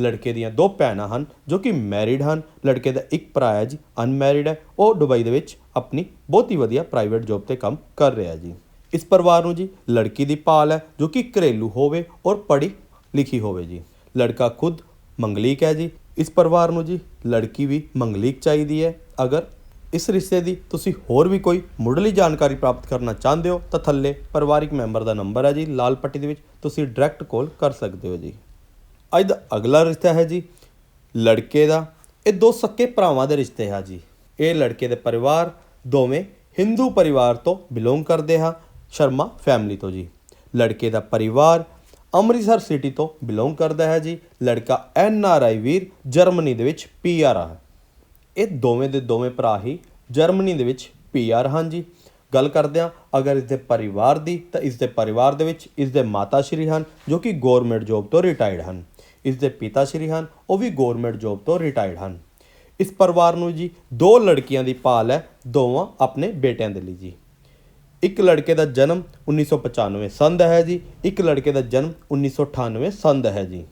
ਲੜਕੇ ਦੀਆਂ ਦੋ ਭੈਣਾਂ ਹਨ, ਜੋ ਕਿ ਮੈਰਿਡ ਹਨ। ਲੜਕੇ ਦਾ ਇੱਕ ਭਰਾ ਹੈ ਜੀ ਅਨਮੈਰਿਡ ਹੈ। ਉਹ ਦੁਬਈ ਦੇ ਵਿੱਚ ਆਪਣੀ ਬਹੁਤ ਹੀ ਵਧੀਆ ਪ੍ਰਾਈਵੇਟ ਜੌਬ ਤੇ ਕੰਮ ਕਰ ਰਿਹਾ ਜੀ। ਇਸ ਪਰਿਵਾਰ ਨੂੰ ਜੀ ਲੜਕੀ ਦੀ ਭਾਲ ਹੈ, ਜੋ ਕਿ ਘਰੇਲੂ ਹੋਵੇ ਔਰ ਪੜ੍ਹੀ ਲਿਖੀ ਹੋਵੇ ਜੀ। ਲੜਕਾ ਖੁਦ ਮੰਗਲੀਕ ਹੈ ਜੀ। ਇਸ ਪਰਿਵਾਰ ਨੂੰ ਜੀ ਲੜਕੀ ਵੀ ਮੰਗਲੀਕ ਚਾਹੀਦੀ ਹੈ। ਅਗਰ ਇਸ ਰਿਸ਼ਤੇ ਦੀ ਤੁਸੀਂ ਹੋਰ ਵੀ ਕੋਈ ਮੁੱਢਲੀ ਜਾਣਕਾਰੀ ਪ੍ਰਾਪਤ ਕਰਨਾ ਚਾਹੁੰਦੇ ਹੋ, ਤਾਂ ਥੱਲੇ ਪਰਿਵਾਰਿਕ ਮੈਂਬਰ ਦਾ ਨੰਬਰ ਹੈ ਜੀ, ਲਾਲ ਪੱਟੀ ਦੇ ਵਿੱਚ ਤੁਸੀਂ ਡਾਇਰੈਕਟ ਕਾਲ ਕਰ ਸਕਦੇ ਹੋ ਜੀ। ਅੱਜ ਦਾ ਅਗਲਾ ਰਿਸ਼ਤਾ ਹੈ ਜੀ ਲੜਕੇ ਦਾ। ਇਹ ਦੋ ਸੱਕੇ ਭਰਾਵਾਂ ਦੇ ਰਿਸ਼ਤੇ ਆ ਜੀ। ਇਹ ਲੜਕੇ ਦੇ ਪਰਿਵਾਰ ਦੋਵੇਂ ਹਿੰਦੂ ਪਰਿਵਾਰ ਤੋਂ ਬਿਲੋਂਗ ਕਰਦੇ ਹਾਂ ਸ਼ਰਮਾ ਫੈਮਿਲੀ ਤੋਂ ਜੀ। ਲੜਕੇ ਦਾ ਪਰਿਵਾਰ ਅੰਮ੍ਰਿਤਸਰ ਸਿਟੀ ਤੋਂ ਬਿਲੋਂਗ ਕਰਦਾ ਹੈ ਜੀ। ਲੜਕਾ N R I Veer Germany ਦੇ ਵਿੱਚ ਪੀ ਆਰ ਹੈ ਇਹ ਦੋਵੇਂ ਦੇ ਦੋਵੇਂ ਭਰਾ ਹੀ ਜਰਮਨੀ ਦੇ ਵਿੱਚ ਪੀ ਆਰ ਹਨ ਜੀ। ਗੱਲ ਕਰਦੇ ਹਾਂ ਅਗਰ ਇਸ ਦੇ ਪਰਿਵਾਰ ਦੀ ਤਾਂ ਇਸ ਦੇ ਪਰਿਵਾਰ ਦੇ ਵਿੱਚ ਇਸ ਦੇ ਮਾਤਾ ਸ਼੍ਰੀ ਹਨ, ਜੋ ਕਿ ਗਵਰਨਮੈਂਟ ਜੌਬ ਤੋਂ ਰਿਟਾਇਰਡ ਹਨ। ਇਸ ਦੇ ਪਿਤਾ ਸ਼੍ਰੀ ਹਨ, ਉਹ ਵੀ ਗਵਰਨਮੈਂਟ ਜੌਬ ਤੋਂ ਰਿਟਾਇਰਡ ਹਨ। ਇਸ ਪਰਿਵਾਰ ਨੂੰ ਜੀ ਦੋ ਲੜਕੀਆਂ ਦੀ ਭਾਲ ਹੈ, ਦੋਵਾਂ ਆਪਣੇ ਬੇਟਿਆਂ ਦੇ ਲਈ ਜੀ। ਇੱਕ ਲੜਕੇ ਦਾ ਜਨਮ 1995 ਸੰਨ ਦਾ ਹੈ ਜੀ, ਇੱਕ ਲੜਕੇ ਦਾ ਜਨਮ 1998 ਸੰਨ ਦਾ ਹੈ ਜੀ।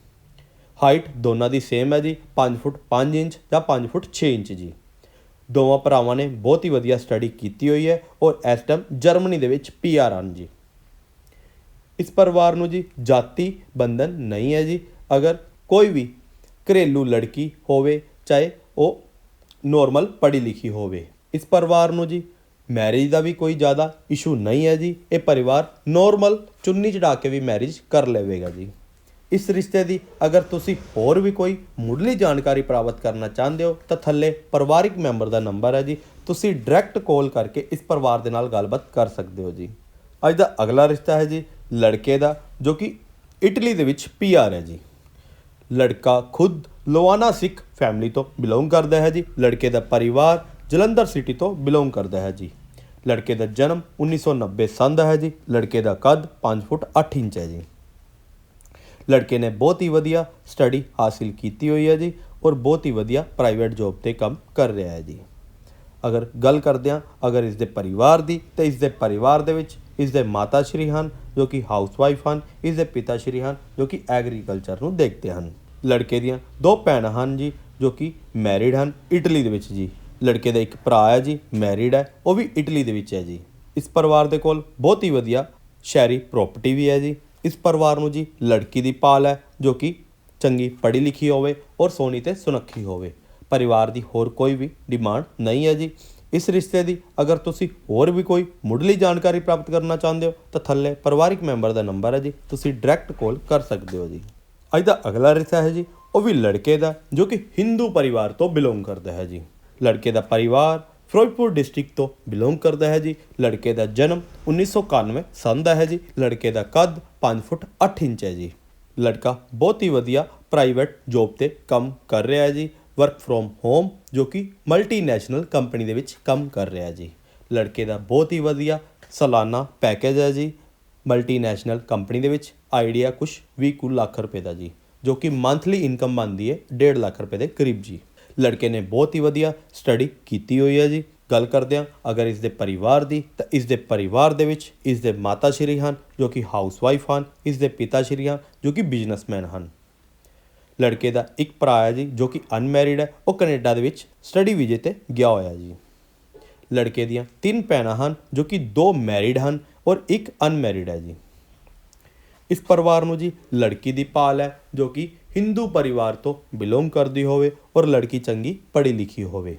ਹਾਈਟ ਦੋਨਾਂ ਦੀ ਸੇਮ ਹੈ ਜੀ 5 ਫੁੱਟ 5 ਇੰਚ ਜਾਂ 5 ਫੁੱਟ 6 ਇੰਚ ਜੀ। ਦੋਵਾਂ ਭਰਾਵਾਂ ਨੇ ਬਹੁਤ ਹੀ ਵਧੀਆ ਸਟੱਡੀ ਕੀਤੀ ਹੋਈ ਹੈ ਔਰ ਇਸ ਟਾਈਮ ਜਰਮਨੀ ਦੇ ਵਿੱਚ ਪੀਆਰ ਹਨ ਜੀ। ਇਸ ਪਰਿਵਾਰ ਨੂੰ ਜੀ ਜਾਤੀ ਬੰਧਨ ਨਹੀਂ ਹੈ ਜੀ ਅਗਰ ਕੋਈ ਵੀ ਘਰੇਲੂ ਲੜਕੀ ਹੋਵੇ, ਚਾਹੇ ਉਹ ਨੋਰਮਲ ਪੜ੍ਹੀ ਲਿਖੀ ਹੋਵੇ। ਇਸ ਪਰਿਵਾਰ ਨੂੰ ਜੀ ਮੈਰਿਜ ਦਾ ਵੀ ਕੋਈ ਜ਼ਿਆਦਾ ਇਸ਼ੂ ਨਹੀਂ ਹੈ ਜੀ। ਇਹ ਪਰਿਵਾਰ ਨੋਰਮਲ ਚੁੰਨੀ ਚੜਾ ਕੇ ਵੀ ਮੈਰਿਜ ਕਰ ਲਵੇਗਾ ਜੀ। ਇਸ ਰਿਸ਼ਤੇ ਦੀ ਅਗਰ ਤੁਸੀਂ ਹੋਰ ਵੀ ਕੋਈ ਮੁੱਢਲੀ ਜਾਣਕਾਰੀ ਪ੍ਰਾਪਤ ਕਰਨਾ ਚਾਹੁੰਦੇ ਹੋ, ਤਾਂ ਥੱਲੇ ਪਰਿਵਾਰਿਕ ਮੈਂਬਰ ਦਾ ਨੰਬਰ ਹੈ ਜੀ। ਤੁਸੀਂ ਡਾਇਰੈਕਟ ਕਾਲ ਕਰਕੇ ਇਸ ਪਰਿਵਾਰ ਦੇ ਨਾਲ ਗੱਲਬਾਤ ਕਰ ਸਕਦੇ ਹੋ ਜੀ। ਅੱਜ ਦਾ ਅਗਲਾ ਰਿਸ਼ਤਾ ਹੈ ਜੀ, ਲੜਕੇ ਦਾ, ਜੋ ਕਿ ਇਟਲੀ ਦੇ ਵਿੱਚ ਪੀਆਰ ਹੈ ਜੀ। ਲੜਕਾ ਖੁਦ ਲੋਆਨਾ ਸਿੱਖ ਫੈਮਿਲੀ ਤੋਂ ਬਿਲੋਂਗ ਕਰਦਾ ਹੈ ਜੀ। ਲੜਕੇ ਦਾ ਪਰਿਵਾਰ ਜਲੰਧਰ ਸਿਟੀ ਤੋਂ ਬਿਲੋਂਗ ਕਰਦਾ ਹੈ ਜੀ। ਲੜਕੇ ਦਾ ਜਨਮ 1990 ਸੰਨ ਦਾ ਹੈ ਜੀ। ਲੜਕੇ ਦਾ ਕੱਦ 5 ਫੁੱਟ 8 ਇੰਚ ਹੈ ਜੀ। ਲੜਕੇ ਨੇ ਬਹੁਤ ਹੀ ਵਧੀਆ ਸਟੱਡੀ ਹਾਸਿਲ ਕੀਤੀ ਹੋਈ ਹੈ ਜੀ ਔਰ ਬਹੁਤ ਹੀ ਵਧੀਆ ਪ੍ਰਾਈਵੇਟ ਜੌਬ ਤੇ ਕੰਮ ਕਰ ਰਿਹਾ ਹੈ ਜੀ। ਅਗਰ ਗੱਲ ਕਰਦੇ ਹਾਂ ਅਗਰ ਇਸ ਦੇ ਪਰਿਵਾਰ ਦੀ, ਤਾਂ ਇਸ ਦੇ ਪਰਿਵਾਰ ਦੇ ਵਿੱਚ ਇਸ ਦੇ ਮਾਤਾ ਸ਼੍ਰੀ ਹਨ, ਜੋ ਕਿ ਹਾਊਸਵਾਈਫ ਹਨ, ਇਸ ਦੇ ਪਿਤਾ ਸ਼੍ਰੀ ਹਨ, ਜੋ ਕਿ ਐਗਰੀਕਲਚਰ ਨੂੰ ਦੇਖਦੇ ਹਨ। ਲੜਕੇ ਦੀਆਂ ਦੋ ਭੈਣਾਂ ਹਨ ਜੀ, ਜੋ ਕਿ ਮੈਰਿਡ ਹਨ ਇਟਲੀ ਦੇ ਵਿੱਚ ਜੀ। ਲੜਕੇ ਦਾ ਇੱਕ ਭਰਾ ਹੈ ਜੀ ਮੈਰਿਡ ਹੈ, ਉਹ ਵੀ ਇਟਲੀ ਦੇ ਵਿੱਚ ਹੈ ਜੀ। ਇਸ ਪਰਿਵਾਰ ਦੇ ਕੋਲ ਬਹੁਤ ਹੀ ਵਧੀਆ ਸ਼ਹਿਰੀ ਪ੍ਰਾਪਰਟੀ ਵੀ ਹੈ ਜੀ। ਇਸ ਪਰਿਵਾਰ ਨੂੰ ਜੀ ਲੜਕੀ ਦੀ ਭਾਲ ਹੈ, ਜੋ ਕਿ ਚੰਗੀ ਪੜ੍ਹੀ ਲਿਖੀ ਹੋਵੇ ਔਰ ਸੋਹਣੀ ਤੇ ਸੁਨੱਖੀ ਹੋਵੇ। ਪਰਿਵਾਰ ਦੀ ਹੋਰ ਕੋਈ ਵੀ ਡਿਮਾਂਡ ਨਹੀਂ ਹੈ ਜੀ। ਇਸ ਰਿਸ਼ਤੇ ਦੀ ਅਗਰ ਤੁਸੀਂ ਹੋਰ ਵੀ ਕੋਈ ਮੁੱਢਲੀ ਜਾਣਕਾਰੀ ਪ੍ਰਾਪਤ ਕਰਨਾ ਚਾਹੁੰਦੇ ਹੋ, ਤਾਂ ਥੱਲੇ ਪਰਿਵਾਰਿਕ ਮੈਂਬਰ ਦਾ ਨੰਬਰ ਹੈ ਜੀ। ਤੁਸੀਂ ਡਾਇਰੈਕਟ ਕਾਲ ਕਰ ਸਕਦੇ ਹੋ ਜੀ। ਅੱਜ ਦਾ ਅਗਲਾ ਰਿਸ਼ਤਾ ਹੈ ਜੀ, ਉਹ ਵੀ ਲੜਕੇ ਦਾ, ਜੋ ਕਿ ਹਿੰਦੂ ਪਰਿਵਾਰ ਤੋਂ ਬਿਲੋਂਗ ਕਰਦਾ ਹੈ ਜੀ। ਲੜਕੇ ਦਾ ਪਰਿਵਾਰ ਫਿਰੋਜ਼ਪੁਰ ਡਿਸਟ੍ਰਿਕਟ ਤੋਂ ਬਿਲੋਂਗ ਕਰਦਾ ਹੈ ਜੀ। ਲੜਕੇ ਦਾ ਜਨਮ 1991 ਸੰਨ ਦਾ ਹੈ ਜੀ। ਲੜਕੇ ਦਾ ਕੱਦ 5 ਫੁੱਟ 8 ਇੰਚ ਹੈ ਜੀ। ਲੜਕਾ ਬਹੁਤ ਹੀ ਵਧੀਆ ਪ੍ਰਾਈਵੇਟ ਜੌਬ ਤੇ ਕੰਮ ਕਰ ਰਿਹਾ ਹੈ ਜੀ। ਵਰਕ ਫਰੋਮ ਹੋਮ ਜੋ ਕਿ ਮਲਟੀਨੈਸ਼ਨਲ ਕੰਪਨੀ ਦੇ ਵਿੱਚ ਕੰਮ ਕਰ ਰਿਹਾ ਜੀ। ਲੜਕੇ ਦਾ ਬਹੁਤ ਹੀ ਵਧੀਆ ਸਾਲਾਨਾ ਪੈਕੇਜ ਹੈ ਜੀ। ਮਲਟੀਨੈਸ਼ਨਲ ਕੰਪਨੀ ਦੇ ਵਿੱਚ ਆਈਡੀਆ ਕੁਝ 20 ਕੁ ਲੱਖ ਰੁਪਏ ਦਾ ਜੀ, ਜੋ ਕਿ ਮੰਥਲੀ ਇਨਕਮ ਬਣਦੀ ਹੈ 1.5 ਲੱਖ ਰੁਪਏ ਦੇ ਕਰੀਬ ਜੀ। ਲੜਕੇ ਨੇ ਬਹੁਤ ਹੀ ਵਧੀਆ ਸਟੱਡੀ ਕੀਤੀ ਹੋਈ ਹੈ ਜੀ। ਗੱਲ ਕਰਦੇ ਹਾਂ ਅਗਰ ਇਸ ਦੇ ਪਰਿਵਾਰ ਦੀ, ਤਾਂ ਇਸ ਦੇ ਪਰਿਵਾਰ ਦੇ ਵਿੱਚ ਇਸ ਦੇ ਮਾਤਾ ਸ਼੍ਰੀ ਹਨ, ਜੋ ਕਿ ਹਾਊਸਵਾਈਫ ਹਨ, ਇਸ ਦੇ ਪਿਤਾ ਸ਼੍ਰੀ ਹਨ, ਜੋ ਕਿ ਬਿਜ਼ਨਸਮੈਨ ਹਨ। ਲੜਕੇ ਦਾ ਇੱਕ ਭਰਾ ਹੈ ਜੀ, ਜੋ ਕਿ ਅਨਮੈਰਿਡ ਹੈ, ਉਹ ਕੈਨੇਡਾ ਦੇ ਵਿੱਚ ਸਟੱਡੀ ਵੀਜ਼ੇ ਤੇ ਗਿਆ ਹੋਇਆ ਜੀ। ਲੜਕੇ ਦੀਆਂ ਤਿੰਨ ਭੈਣਾਂ ਹਨ, ਜੋ ਕਿ ਦੋ ਮੈਰਿਡ ਹਨ ਔਰ ਇੱਕ ਅਨਮੈਰਿਡ ਹੈ ਜੀ। ਇਸ ਪਰਿਵਾਰ ਨੂੰ ਜੀ ਲੜਕੀ ਦੀ ਪਾਲ ਹੈ, ਜੋ ਕਿ ਹਿੰਦੂ ਪਰਿਵਾਰ ਤੋਂ ਬਿਲੋਂਗ ਕਰਦੀ ਹੋਵੇ ਔਰ ਲੜਕੀ ਚੰਗੀ ਪੜ੍ਹੀ ਲਿਖੀ ਹੋਵੇ।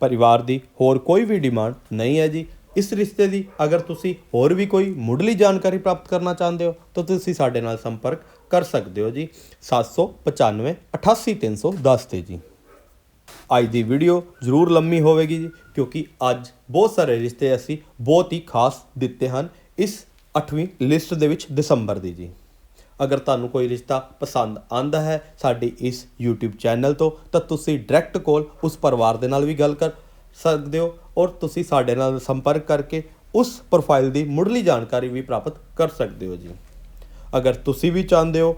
ਪਰਿਵਾਰ ਦੀ ਹੋਰ ਕੋਈ ਵੀ ਡਿਮਾਂਡ ਨਹੀਂ ਹੈ ਜੀ। ਇਸ ਰਿਸ਼ਤੇ ਦੀ ਅਗਰ ਤੁਸੀਂ ਹੋਰ ਵੀ ਕੋਈ ਮੁੱਢਲੀ ਜਾਣਕਾਰੀ ਪ੍ਰਾਪਤ ਕਰਨਾ ਚਾਹੁੰਦੇ ਹੋ, ਤਾਂ ਤੁਸੀਂ ਸਾਡੇ ਨਾਲ ਸੰਪਰਕ ਕਰ ਸਕਦੇ ਹੋ ਜੀ। 795 88310 ਤੇ ਜੀ। ਅੱਜ ਦੀ ਵੀਡੀਓ ਜ਼ਰੂਰ ਲੰਮੀ ਹੋਵੇਗੀ ਜੀ, ਕਿਉਂਕਿ ਅੱਜ ਬਹੁਤ ਸਾਰੇ ਰਿਸ਼ਤੇ ਅਸੀਂ ਬਹੁਤ ਹੀ ਖਾਸ ਦਿੱਤੇ ਹਨ ਇਸ 8ਵੀਂ ਲਿਸਟ ਦੇ ਵਿੱਚ ਦਸੰਬਰ ਦੀ ਜੀ। ਅਗਰ ਤੁਹਾਨੂੰ ਕੋਈ ਰਿਸ਼ਤਾ ਪਸੰਦ ਆਂਦਾ ਹੈ ਸਾਡੀ ਇਸ YouTube ਚੈਨਲ ਤੋਂ, ਤਾਂ ਤੁਸੀਂ ਡਾਇਰੈਕਟ ਕੋਲ ਉਸ ਪਰਿਵਾਰ ਦੇ ਨਾਲ ਵੀ ਗੱਲ ਕਰ ਸਕਦੇ ਹੋ ਔਰ ਤੁਸੀਂ ਸਾਡੇ ਨਾਲ ਸੰਪਰਕ ਕਰਕੇ ਉਸ ਪ੍ਰੋਫਾਈਲ ਦੀ ਮੁੱਢਲੀ ਜਾਣਕਾਰੀ ਵੀ ਪ੍ਰਾਪਤ ਕਰ ਸਕਦੇ ਹੋ ਜੀ। ਅਗਰ ਤੁਸੀਂ ਵੀ ਚਾਹੁੰਦੇ ਹੋ,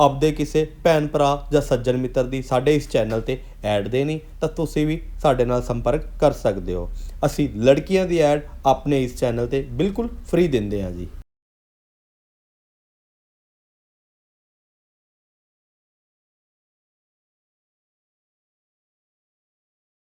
ਆਪਦੇ ਕਿਸੇ ਭੈਣ ਭਰਾ ਜਾਂ ਸੱਜਣ ਮਿੱਤਰ ਦੀ ਸਾਡੇ ਇਸ ਚੈਨਲ ਤੇ ਐਡ ਦੇਣੀ, ਤਾਂ ਤੁਸੀਂ ਵੀ ਸਾਡੇ ਨਾਲ ਸੰਪਰਕ ਕਰ ਸਕਦੇ ਹੋ। ਅਸੀਂ ਲੜਕੀਆਂ ਦੀ ਐਡ ਆਪਣੇ ਇਸ ਚੈਨਲ ਤੇ ਬਿਲਕੁਲ ਫ੍ਰੀ ਦਿੰਦੇ ਹਾਂ ਜੀ।